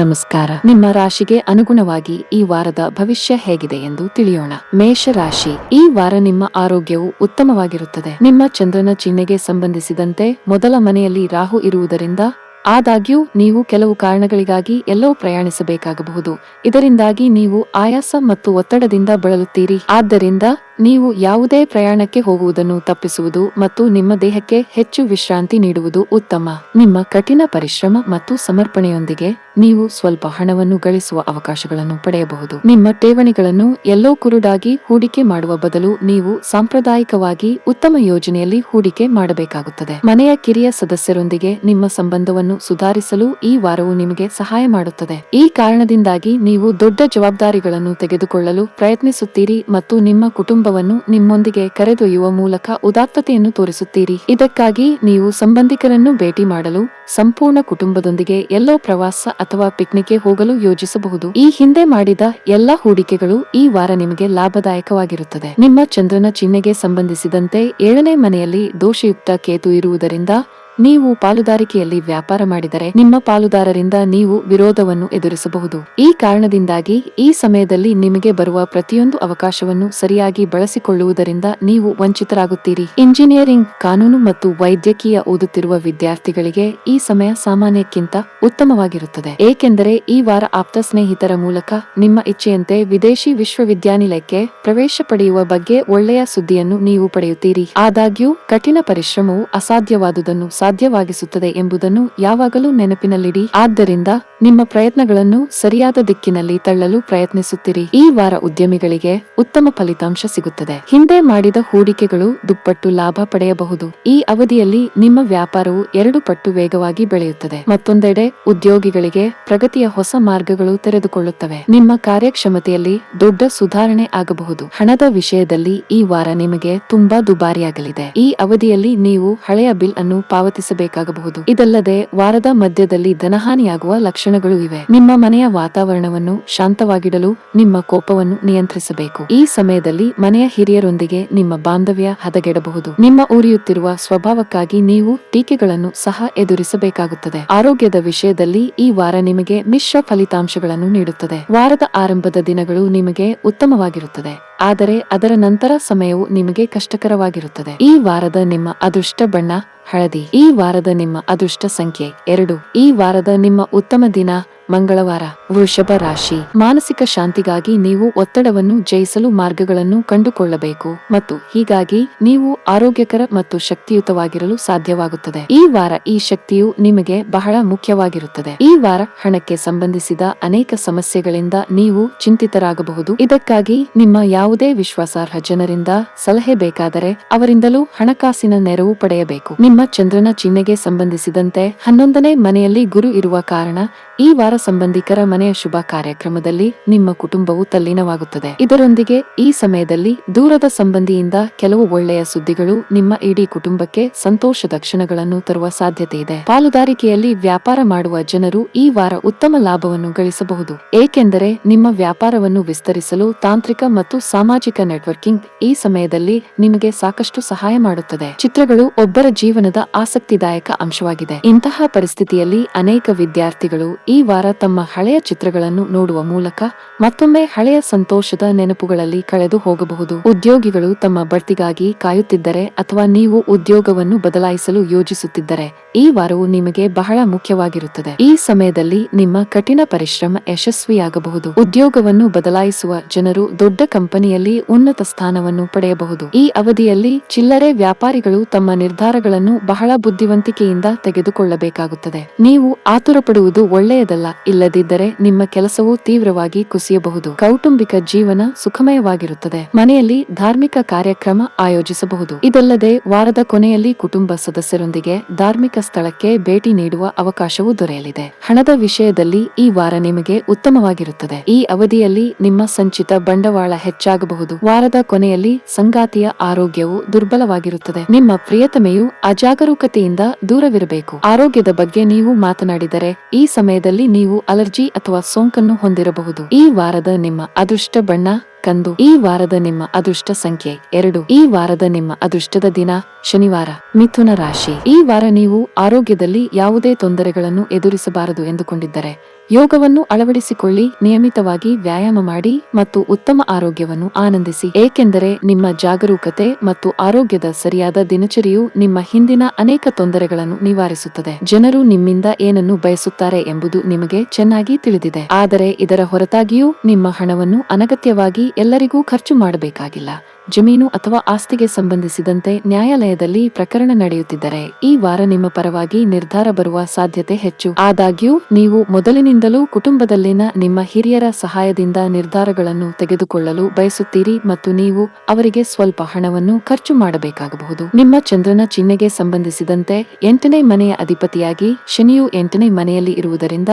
ನಮಸ್ಕಾರ. ನಿಮ್ಮ ರಾಶಿಗೆ ಅನುಗುಣವಾಗಿ ಈ ವಾರದ ಭವಿಷ್ಯ ಹೇಗಿದೆ ಎಂದು ತಿಳಿಯೋಣ. ಮೇಷ ರಾಶಿ, ಈ ವಾರ ನಿಮ್ಮ ಆರೋಗ್ಯವು ಉತ್ತಮವಾಗಿರುತ್ತದೆ. ನಿಮ್ಮ ಚಂದ್ರನ ಚಿಹ್ನೆಗೆ ಸಂಬಂಧಿಸಿದಂತೆ ಮೊದಲ ಮನೆಯಲ್ಲಿ ರಾಹು ಇರುವುದರಿಂದ ಆದಾಗ್ಯೂ ನೀವು ಕೆಲವು ಕಾರಣಗಳಿಗಾಗಿ ಎಲ್ಲೋ ಪ್ರಯಾಣಿಸಬೇಕಾಗಬಹುದು. ಇದರಿಂದಾಗಿ ನೀವು ಆಯಾಸ ಮತ್ತು ಒತ್ತಡದಿಂದ ಬಳಲುತ್ತೀರಿ. ಆದ್ದರಿಂದ ನೀವು ಯಾವುದೇ ಪ್ರಯಾಣಕ್ಕೆ ಹೋಗುವುದನ್ನು ತಪ್ಪಿಸುವುದು ಮತ್ತು ನಿಮ್ಮ ದೇಹಕ್ಕೆ ಹೆಚ್ಚು ವಿಶ್ರಾಂತಿ ನೀಡುವುದು ಉತ್ತಮ. ನಿಮ್ಮ ಕಠಿಣ ಪರಿಶ್ರಮ ಮತ್ತು ಸಮರ್ಪಣೆಯೊಂದಿಗೆ ನೀವು ಸ್ವಲ್ಪ ಹಣವನ್ನು ಗಳಿಸುವ ಅವಕಾಶಗಳನ್ನು ಪಡೆಯಬಹುದು. ನಿಮ್ಮ ಠೇವಣಿಗಳನ್ನು ಎಲ್ಲೋ ಕುರುಡಾಗಿ ಹೂಡಿಕೆ ಮಾಡುವ ಬದಲು ನೀವು ಸಾಂಪ್ರದಾಯಿಕವಾಗಿ ಉತ್ತಮ ಯೋಜನೆಯಲ್ಲಿ ಹೂಡಿಕೆ ಮಾಡಬೇಕಾಗುತ್ತದೆ. ಮನೆಯ ಕಿರಿಯ ಸದಸ್ಯರೊಂದಿಗೆ ನಿಮ್ಮ ಸಂಬಂಧವನ್ನು ಸುಧಾರಿಸಲು ಈ ವಾರವು ನಿಮಗೆ ಸಹಾಯ ಮಾಡುತ್ತದೆ. ಈ ಕಾರಣದಿಂದಾಗಿ ನೀವು ದೊಡ್ಡ ಜವಾಬ್ದಾರಿಗಳನ್ನು ತೆಗೆದುಕೊಳ್ಳಲು ಪ್ರಯತ್ನಿಸುತ್ತೀರಿ ಮತ್ತು ನಿಮ್ಮ ಕುಟುಂಬವನ್ನು ನಿಮ್ಮೊಂದಿಗೆ ಕರೆದೊಯ್ಯುವ ಮೂಲಕ ಉದಾತ್ತತೆಯನ್ನು ತೋರಿಸುತ್ತೀರಿ. ಇದಕ್ಕಾಗಿ ನೀವು ಸಂಬಂಧಿಕರನ್ನು ಭೇಟಿ ಮಾಡಲು ಸಂಪೂರ್ಣ ಕುಟುಂಬದೊಂದಿಗೆ ಎಲ್ಲೋ ಪ್ರವಾಸ ಅಥವಾ ಪಿಕ್ನಿಕ್ಗೆ ಹೋಗಲು ಯೋಜಿಸಬಹುದು. ಈ ಹಿಂದೆ ಮಾಡಿದ ಎಲ್ಲಾ ಹೂಡಿಕೆಗಳು ಈ ವಾರ ನಿಮಗೆ ಲಾಭದಾಯಕವಾಗಿರುತ್ತದೆ. ನಿಮ್ಮ ಚಂದ್ರನ ಚಿಹ್ನೆಗೆ ಸಂಬಂಧಿಸಿದಂತೆ ಏಳನೇ ಮನೆಯಲ್ಲಿ ದೋಷಯುಕ್ತ ಕೇತು ಇರುವುದರಿಂದ ನೀವು ಪಾಲುದಾರಿಕೆಯಲ್ಲಿ ವ್ಯಾಪಾರ ಮಾಡಿದರೆ ನಿಮ್ಮ ಪಾಲುದಾರರಿಂದ ನೀವು ವಿರೋಧವನ್ನು ಎದುರಿಸಬಹುದು. ಈ ಕಾರಣದಿಂದಾಗಿ ಈ ಸಮಯದಲ್ಲಿ ನಿಮಗೆ ಬರುವ ಪ್ರತಿಯೊಂದು ಅವಕಾಶವನ್ನು ಸರಿಯಾಗಿ ಬಳಸಿಕೊಳ್ಳುವುದರಿಂದ ನೀವು ವಂಚಿತರಾಗುತ್ತೀರಿ. ಇಂಜಿನಿಯರಿಂಗ್, ಕಾನೂನು ಮತ್ತು ವೈದ್ಯಕೀಯ ಓದುತ್ತಿರುವ ವಿದ್ಯಾರ್ಥಿಗಳಿಗೆ ಈ ಸಮಯ ಸಾಮಾನ್ಯಕ್ಕಿಂತ ಉತ್ತಮವಾಗಿರುತ್ತದೆ. ಏಕೆಂದರೆ ಈ ವಾರ ಆಪ್ತ ಸ್ನೇಹಿತರ ಮೂಲಕ ನಿಮ್ಮ ಇಚ್ಛೆಯಂತೆ ವಿದೇಶಿ ವಿಶ್ವವಿದ್ಯಾನಿಲಯಕ್ಕೆ ಪ್ರವೇಶ ಪಡೆಯುವ ಬಗ್ಗೆ ಒಳ್ಳೆಯ ಸುದ್ದಿಯನ್ನು ನೀವು ಪಡೆಯುತ್ತೀರಿ. ಆದಾಗ್ಯೂ, ಕಠಿಣ ಪರಿಶ್ರಮವು ಅಸಾಧ್ಯವಾದುದನ್ನು ಸಾಧ್ಯವಾಗಿಸುತ್ತದೆ ಎಂಬುದನ್ನು ಯಾವಾಗಲೂ ನೆನಪಿನಲ್ಲಿಡಿ. ಆದ್ದರಿಂದ ನಿಮ್ಮ ಪ್ರಯತ್ನಗಳನ್ನು ಸರಿಯಾದ ದಿಕ್ಕಿನಲ್ಲಿ ತಳ್ಳಲು ಪ್ರಯತ್ನಿಸುತ್ತಿರಿ. ಈ ವಾರ ಉದ್ಯಮಿಗಳಿಗೆ ಉತ್ತಮ ಫಲಿತಾಂಶ ಸಿಗುತ್ತದೆ. ಹಿಂದೆ ಮಾಡಿದ ಹೂಡಿಕೆಗಳು ದುಪ್ಪಟ್ಟು ಲಾಭ ಪಡೆಯಬಹುದು. ಈ ಅವಧಿಯಲ್ಲಿ ನಿಮ್ಮ ವ್ಯಾಪಾರವು ಎರಡು ಪಟ್ಟು ವೇಗವಾಗಿ ಬೆಳೆಯುತ್ತದೆ. ಮತ್ತೊಂದೆಡೆ ಉದ್ಯೋಗಿಗಳಿಗೆ ಪ್ರಗತಿಯ ಹೊಸ ಮಾರ್ಗಗಳು ತೆರೆದುಕೊಳ್ಳುತ್ತವೆ. ನಿಮ್ಮ ಕಾರ್ಯಕ್ಷಮತೆಯಲ್ಲಿ ದೊಡ್ಡ ಸುಧಾರಣೆ ಆಗಬಹುದು. ಹಣದ ವಿಷಯದಲ್ಲಿ ಈ ವಾರ ನಿಮಗೆ ತುಂಬಾ ದುಬಾರಿಯಾಗಲಿದೆ. ಈ ಅವಧಿಯಲ್ಲಿ ನೀವು ಹಳೆಯ ಬಿಲ್ ಅನ್ನು ಪಾವತಿಸಬೇಕಾಗಬಹುದು ಇದಲ್ಲದೆ, ವಾರದ ಮಧ್ಯದಲ್ಲಿ ಧನಹಾನಿಯಾಗುವ ಲಕ್ಷಣಗಳು ಇವೆ. ನಿಮ್ಮ ಮನೆಯ ವಾತಾವರಣವನ್ನು ಶಾಂತವಾಗಿಡಲು ನಿಮ್ಮ ಕೋಪವನ್ನು ನಿಯಂತ್ರಿಸಬೇಕು. ಈ ಸಮಯದಲ್ಲಿ ಮನೆಯ ಹಿರಿಯರೊಂದಿಗೆ ನಿಮ್ಮ ಬಾಂಧವ್ಯ ಹದಗೆಡಬಹುದು. ನಿಮ್ಮ ಉರಿಯುತ್ತಿರುವ ಸ್ವಭಾವಕ್ಕಾಗಿ ನೀವು ಟೀಕೆಗಳನ್ನು ಸಹ ಎದುರಿಸಬೇಕಾಗುತ್ತದೆ. ಆರೋಗ್ಯದ ವಿಷಯದಲ್ಲಿ ಈ ವಾರ ನಿಮಗೆ ಮಿಶ್ರ ಫಲಿತಾಂಶಗಳನ್ನು ನೀಡುತ್ತದೆ. ವಾರದ ಆರಂಭದ ದಿನಗಳು ನಿಮಗೆ ಉತ್ತಮವಾಗಿರುತ್ತದೆ. ಆದರೆ ಅದರ ನಂತರ ಸಮಯವು ನಿಮಗೆ ಕಷ್ಟಕರವಾಗಿರುತ್ತದೆ. ಈ ವಾರದ ನಿಮ್ಮ ಅದೃಷ್ಟ ಬಣ್ಣ ಹಳದಿ. ಈ ವಾರದ ನಿಮ್ಮ ಅದೃಷ್ಟ ಸಂಖ್ಯೆ ಎರಡು. ಈ ವಾರದ ನಿಮ್ಮ ಉತ್ತಮ ದಿನ ಮಂಗಳವಾರ, ವೃಷಭ ರಾಶಿ. ಮಾನಸಿಕ ಶಾಂತಿಗಾಗಿ ನೀವು ಒತ್ತಡವನ್ನು ಜಯಿಸಲು ಮಾರ್ಗಗಳನ್ನು ಕಂಡುಕೊಳ್ಳಬೇಕು ಮತ್ತು ಹೀಗಾಗಿ ನೀವು ಆರೋಗ್ಯಕರ ಮತ್ತು ಶಕ್ತಿಯುತವಾಗಿರಲು ಸಾಧ್ಯವಾಗುತ್ತದೆ. ಈ ವಾರ ಈ ಶಕ್ತಿಯು ನಿಮಗೆ ಬಹಳ ಮುಖ್ಯವಾಗಿರುತ್ತದೆ. ಈ ವಾರ ಹಣಕ್ಕೆ ಸಂಬಂಧಿಸಿದ ಅನೇಕ ಸಮಸ್ಯೆಗಳಿಂದ ನೀವು ಚಿಂತಿತರಾಗಬಹುದು. ಇದಕ್ಕಾಗಿ ನಿಮ್ಮ ಯಾವುದೇ ವಿಶ್ವಾಸಾರ್ಹ ಜನರಿಂದ ಸಲಹೆ ಬೇಕಾದರೆ ಅವರಿಂದಲೂ ಹಣಕಾಸಿನ ನೆರವು ಪಡೆಯಬೇಕು. ನಿಮ್ಮ ಚಂದ್ರನ ಚಿಹ್ನೆಗೆ ಸಂಬಂಧಿಸಿದಂತೆ ಹನ್ನೊಂದನೇ ಮನೆಯಲ್ಲಿ ಗುರು ಇರುವ ಕಾರಣ ಈ ವಾರ ಸಂಬಂಧಿಕರ ಮನೆಯ ಶುಭ ಕಾರ್ಯಕ್ರಮದಲ್ಲಿ ನಿಮ್ಮ ಕುಟುಂಬವು ತಲ್ಲೀನವಾಗುತ್ತದೆ. ಇದರೊಂದಿಗೆ ಈ ಸಮಯದಲ್ಲಿ ದೂರದ ಸಂಬಂಧಿಯಿಂದ ಕೆಲವು ಒಳ್ಳೆಯ ಸುದ್ದಿಗಳು ನಿಮ್ಮ ಇಡೀ ಕುಟುಂಬಕ್ಕೆ ಸಂತೋಷದ ಕ್ಷಣಗಳನ್ನು ತರುವ ಸಾಧ್ಯತೆ ಇದೆ. ಪಾಲುದಾರಿಕೆಯಲ್ಲಿ ವ್ಯಾಪಾರ ಮಾಡುವ ಜನರು ಈ ವಾರ ಉತ್ತಮ ಲಾಭವನ್ನು ಗಳಿಸಬಹುದು. ಏಕೆಂದರೆ ನಿಮ್ಮ ವ್ಯಾಪಾರವನ್ನು ವಿಸ್ತರಿಸಲು ತಾಂತ್ರಿಕ ಮತ್ತು ಸಾಮಾಜಿಕ ನೆಟ್ವರ್ಕಿಂಗ್ ಈ ಸಮಯದಲ್ಲಿ ನಿಮಗೆ ಸಾಕಷ್ಟು ಸಹಾಯ ಮಾಡುತ್ತದೆ. ಚಿತ್ರಗಳು ಒಬ್ಬರ ಜೀವನದ ಆಸಕ್ತಿದಾಯಕ ಅಂಶವಾಗಿದೆ. ಇಂತಹ ಪರಿಸ್ಥಿತಿಯಲ್ಲಿ ಅನೇಕ ವಿದ್ಯಾರ್ಥಿಗಳು ಈ ವಾರ ತಮ್ಮ ಹಳೆಯ ಚಿತ್ರಗಳನ್ನು ನೋಡುವ ಮೂಲಕ ಮತ್ತೊಮ್ಮೆ ಹಳೆಯ ಸಂತೋಷದ ನೆನಪುಗಳಲ್ಲಿ ಕಳೆದು ಹೋಗಬಹುದು. ಉದ್ಯೋಗಿಗಳು ತಮ್ಮ ಬಡ್ತಿಗಾಗಿ ಕಾಯುತ್ತಿದ್ದರೆ ಅಥವಾ ನೀವು ಉದ್ಯೋಗವನ್ನು ಬದಲಾಯಿಸಲು ಯೋಜಿಸುತ್ತಿದ್ದರೆ ಈ ವಾರವು ನಿಮಗೆ ಬಹಳ ಮುಖ್ಯವಾಗಿರುತ್ತದೆ. ಈ ಸಮಯದಲ್ಲಿ ನಿಮ್ಮ ಕಠಿಣ ಪರಿಶ್ರಮ ಯಶಸ್ವಿಯಾಗಬಹುದು. ಉದ್ಯೋಗವನ್ನು ಬದಲಾಯಿಸುವ ಜನರು ದೊಡ್ಡ ಕಂಪನಿಯಲ್ಲಿ ಉನ್ನತ ಸ್ಥಾನವನ್ನು ಪಡೆಯಬಹುದು. ಈ ಅವಧಿಯಲ್ಲಿ ಚಿಲ್ಲರೆ ವ್ಯಾಪಾರಿಗಳು ತಮ್ಮ ನಿರ್ಧಾರಗಳನ್ನು ಬಹಳ ಬುದ್ಧಿವಂತಿಕೆಯಿಂದ ತೆಗೆದುಕೊಳ್ಳಬೇಕಾಗುತ್ತದೆ. ನೀವು ಆತುರಪಡುವುದು ಒಳ್ಳೆಯದಲ್ಲ ಇಲ್ಲದಿದ್ದರೆ ನಿಮ್ಮ ಕೆಲಸವು ತೀವ್ರವಾಗಿ ಕುಸಿಯಬಹುದು. ಕೌಟುಂಬಿಕ ಜೀವನ ಸುಖಮಯವಾಗಿರುತ್ತದೆ. ಮನೆಯಲ್ಲಿ ಧಾರ್ಮಿಕ ಕಾರ್ಯಕ್ರಮ ಆಯೋಜಿಸಬಹುದು. ಇದಲ್ಲದೆ ವಾರದ ಕೊನೆಯಲ್ಲಿ ಕುಟುಂಬ ಸದಸ್ಯರೊಂದಿಗೆ ಧಾರ್ಮಿಕ ಸ್ಥಳಕ್ಕೆ ಭೇಟಿ ನೀಡುವ ಅವಕಾಶವೂ ದೊರೆಯಲಿದೆ. ಹಣದ ವಿಷಯದಲ್ಲಿ ಈ ವಾರ ನಿಮಗೆ ಉತ್ತಮವಾಗಿರುತ್ತದೆ. ಈ ಅವಧಿಯಲ್ಲಿ ನಿಮ್ಮ ಸಂಚಿತ ಬಂಡವಾಳ ಹೆಚ್ಚಾಗಬಹುದು. ವಾರದ ಕೊನೆಯಲ್ಲಿ ಸಂಗಾತಿಯ ಆರೋಗ್ಯವು ದುರ್ಬಲವಾಗಿರುತ್ತದೆ. ನಿಮ್ಮ ಪ್ರಿಯತಮೆಯು ಅಜಾಗರೂಕತೆಯಿಂದ ದೂರವಿರಬೇಕು. ಆರೋಗ್ಯದ ಬಗ್ಗೆ ನೀವು ಮಾತನಾಡಿದರೆ ಈ ಸಮಯದಲ್ಲಿ ನೀವು ಅಲರ್ಜಿ ಅಥವಾ ಸೋಂಕನ್ನು ಹೊಂದಿರಬಹುದು. ಈ ವಾರದ ನಿಮ್ಮ ಅದೃಷ್ಟ ಬಣ್ಣ, ಕಂದು. ಈ ವಾರದ ನಿಮ್ಮ ಅದೃಷ್ಟ ಸಂಖ್ಯೆ ಎರಡು. ಈ ವಾರದ ನಿಮ್ಮ ಅದೃಷ್ಟದ ದಿನ, ಶನಿವಾರ, ಮಿಥುನ ರಾಶಿ. ಈ ವಾರ ನೀವು ಆರೋಗ್ಯದಲ್ಲಿ ಯಾವುದೇ ತೊಂದರೆಗಳನ್ನು ಎದುರಿಸಬಾರದು ಎಂದುಕೊಂಡಿದ್ದರೆ ಯೋಗವನ್ನು ಅಳವಡಿಸಿಕೊಳ್ಳಿ, ನಿಯಮಿತವಾಗಿ ವ್ಯಾಯಾಮ ಮಾಡಿ ಮತ್ತು ಉತ್ತಮ ಆರೋಗ್ಯವನ್ನು ಆನಂದಿಸಿ. ಏಕೆಂದರೆ ನಿಮ್ಮ ಜಾಗರೂಕತೆ ಮತ್ತು ಆರೋಗ್ಯದ ಸರಿಯಾದ ದಿನಚರಿಯು ನಿಮ್ಮ ಹಿಂದಿನ ಅನೇಕ ತೊಂದರೆಗಳನ್ನು ನಿವಾರಿಸುತ್ತದೆ. ಜನರು ನಿಮ್ಮಿಂದ ಏನನ್ನು ಬಯಸುತ್ತಾರೆ ಎಂಬುದು ನಿಮಗೆ ಚೆನ್ನಾಗಿ ತಿಳಿದಿದೆ. ಆದರೆ ಇದರ ಹೊರತಾಗಿಯೂ ನಿಮ್ಮ ಹಣವನ್ನು ಅನಗತ್ಯವಾಗಿ ಎಲ್ಲರಿಗೂ ಖರ್ಚು ಮಾಡಬೇಕಾಗಿಲ್ಲ. ಜಮೀನು ಅಥವಾ ಆಸ್ತಿಗೆ ಸಂಬಂಧಿಸಿದಂತೆ ನ್ಯಾಯಾಲಯದಲ್ಲಿ ಪ್ರಕರಣ ನಡೆಯುತ್ತಿದ್ದರೆ ಈ ವಾರ ನಿಮ್ಮ ಪರವಾಗಿ ನಿರ್ಧಾರ ಬರುವ ಸಾಧ್ಯತೆ ಹೆಚ್ಚು. ಆದಾಗ್ಯೂ, ನೀವು ಮೊದಲಿನಿಂದಲೂ ಕುಟುಂಬದಲ್ಲಿನ ನಿಮ್ಮ ಹಿರಿಯರ ಸಹಾಯದಿಂದ ನಿರ್ಧಾರಗಳನ್ನು ತೆಗೆದುಕೊಳ್ಳಲು ಬಯಸುತ್ತೀರಿ ಮತ್ತು ನೀವು ಅವರಿಗೆ ಸ್ವಲ್ಪ ಹಣವನ್ನು ಖರ್ಚು ಮಾಡಬೇಕಾಗಬಹುದು. ನಿಮ್ಮ ಚಂದ್ರನ ಚಿಹ್ನೆಗೆ ಸಂಬಂಧಿಸಿದಂತೆ ಎಂಟನೇ ಮನೆಯ ಅಧಿಪತಿಯಾಗಿ ಶನಿಯು ಎಂಟನೇ ಮನೆಯಲ್ಲಿ ಇರುವುದರಿಂದ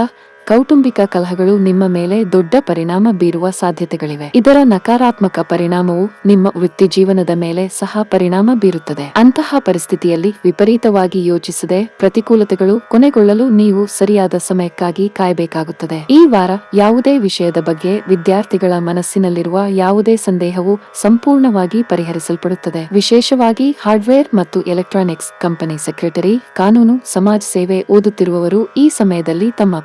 ಕೌಟುಂಬಿಕ ಕಲಹಗಳು ನಿಮ್ಮ ಮೇಲೆ ದೊಡ್ಡ ಪರಿಣಾಮ ಬೀರುವ ಸಾಧ್ಯತೆಗಳಿವೆ. ಇದರ ನಕಾರಾತ್ಮಕ ಪರಿಣಾಮವು ನಿಮ್ಮ ವೃತ್ತಿ ಜೀವನದ ಮೇಲೆ ಸಹ ಪರಿಣಾಮ ಬೀರುತ್ತದೆ. ಅಂತಹ ಪರಿಸ್ಥಿತಿಯಲ್ಲಿ ವಿಪರೀತವಾಗಿ ಯೋಚಿಸದೆ ಪ್ರತಿಕೂಲತೆಗಳು ಕೊನೆಗೊಳ್ಳಲು ನೀವು ಸರಿಯಾದ ಸಮಯಕ್ಕಾಗಿ ಕಾಯಬೇಕಾಗುತ್ತದೆ. ಈ ವಾರ ಯಾವುದೇ ವಿಷಯದ ಬಗ್ಗೆ ವಿದ್ಯಾರ್ಥಿಗಳ ಮನಸ್ಸಿನಲ್ಲಿರುವ ಯಾವುದೇ ಸಂದೇಹವು ಸಂಪೂರ್ಣವಾಗಿ ಪರಿಹರಿಸಲ್ಪಡುತ್ತದೆ. ವಿಶೇಷವಾಗಿ ಹಾರ್ಡ್ವೇರ್ ಮತ್ತು ಎಲೆಕ್ಟ್ರಾನಿಕ್ಸ್ ಕಂಪನಿ ಸೆಕ್ರೆಟರಿ, ಕಾನೂನು, ಸಮಾಜ ಸೇವೆ ಓದುತ್ತಿರುವವರು ಈ ಸಮಯದಲ್ಲಿ ತಮ್ಮ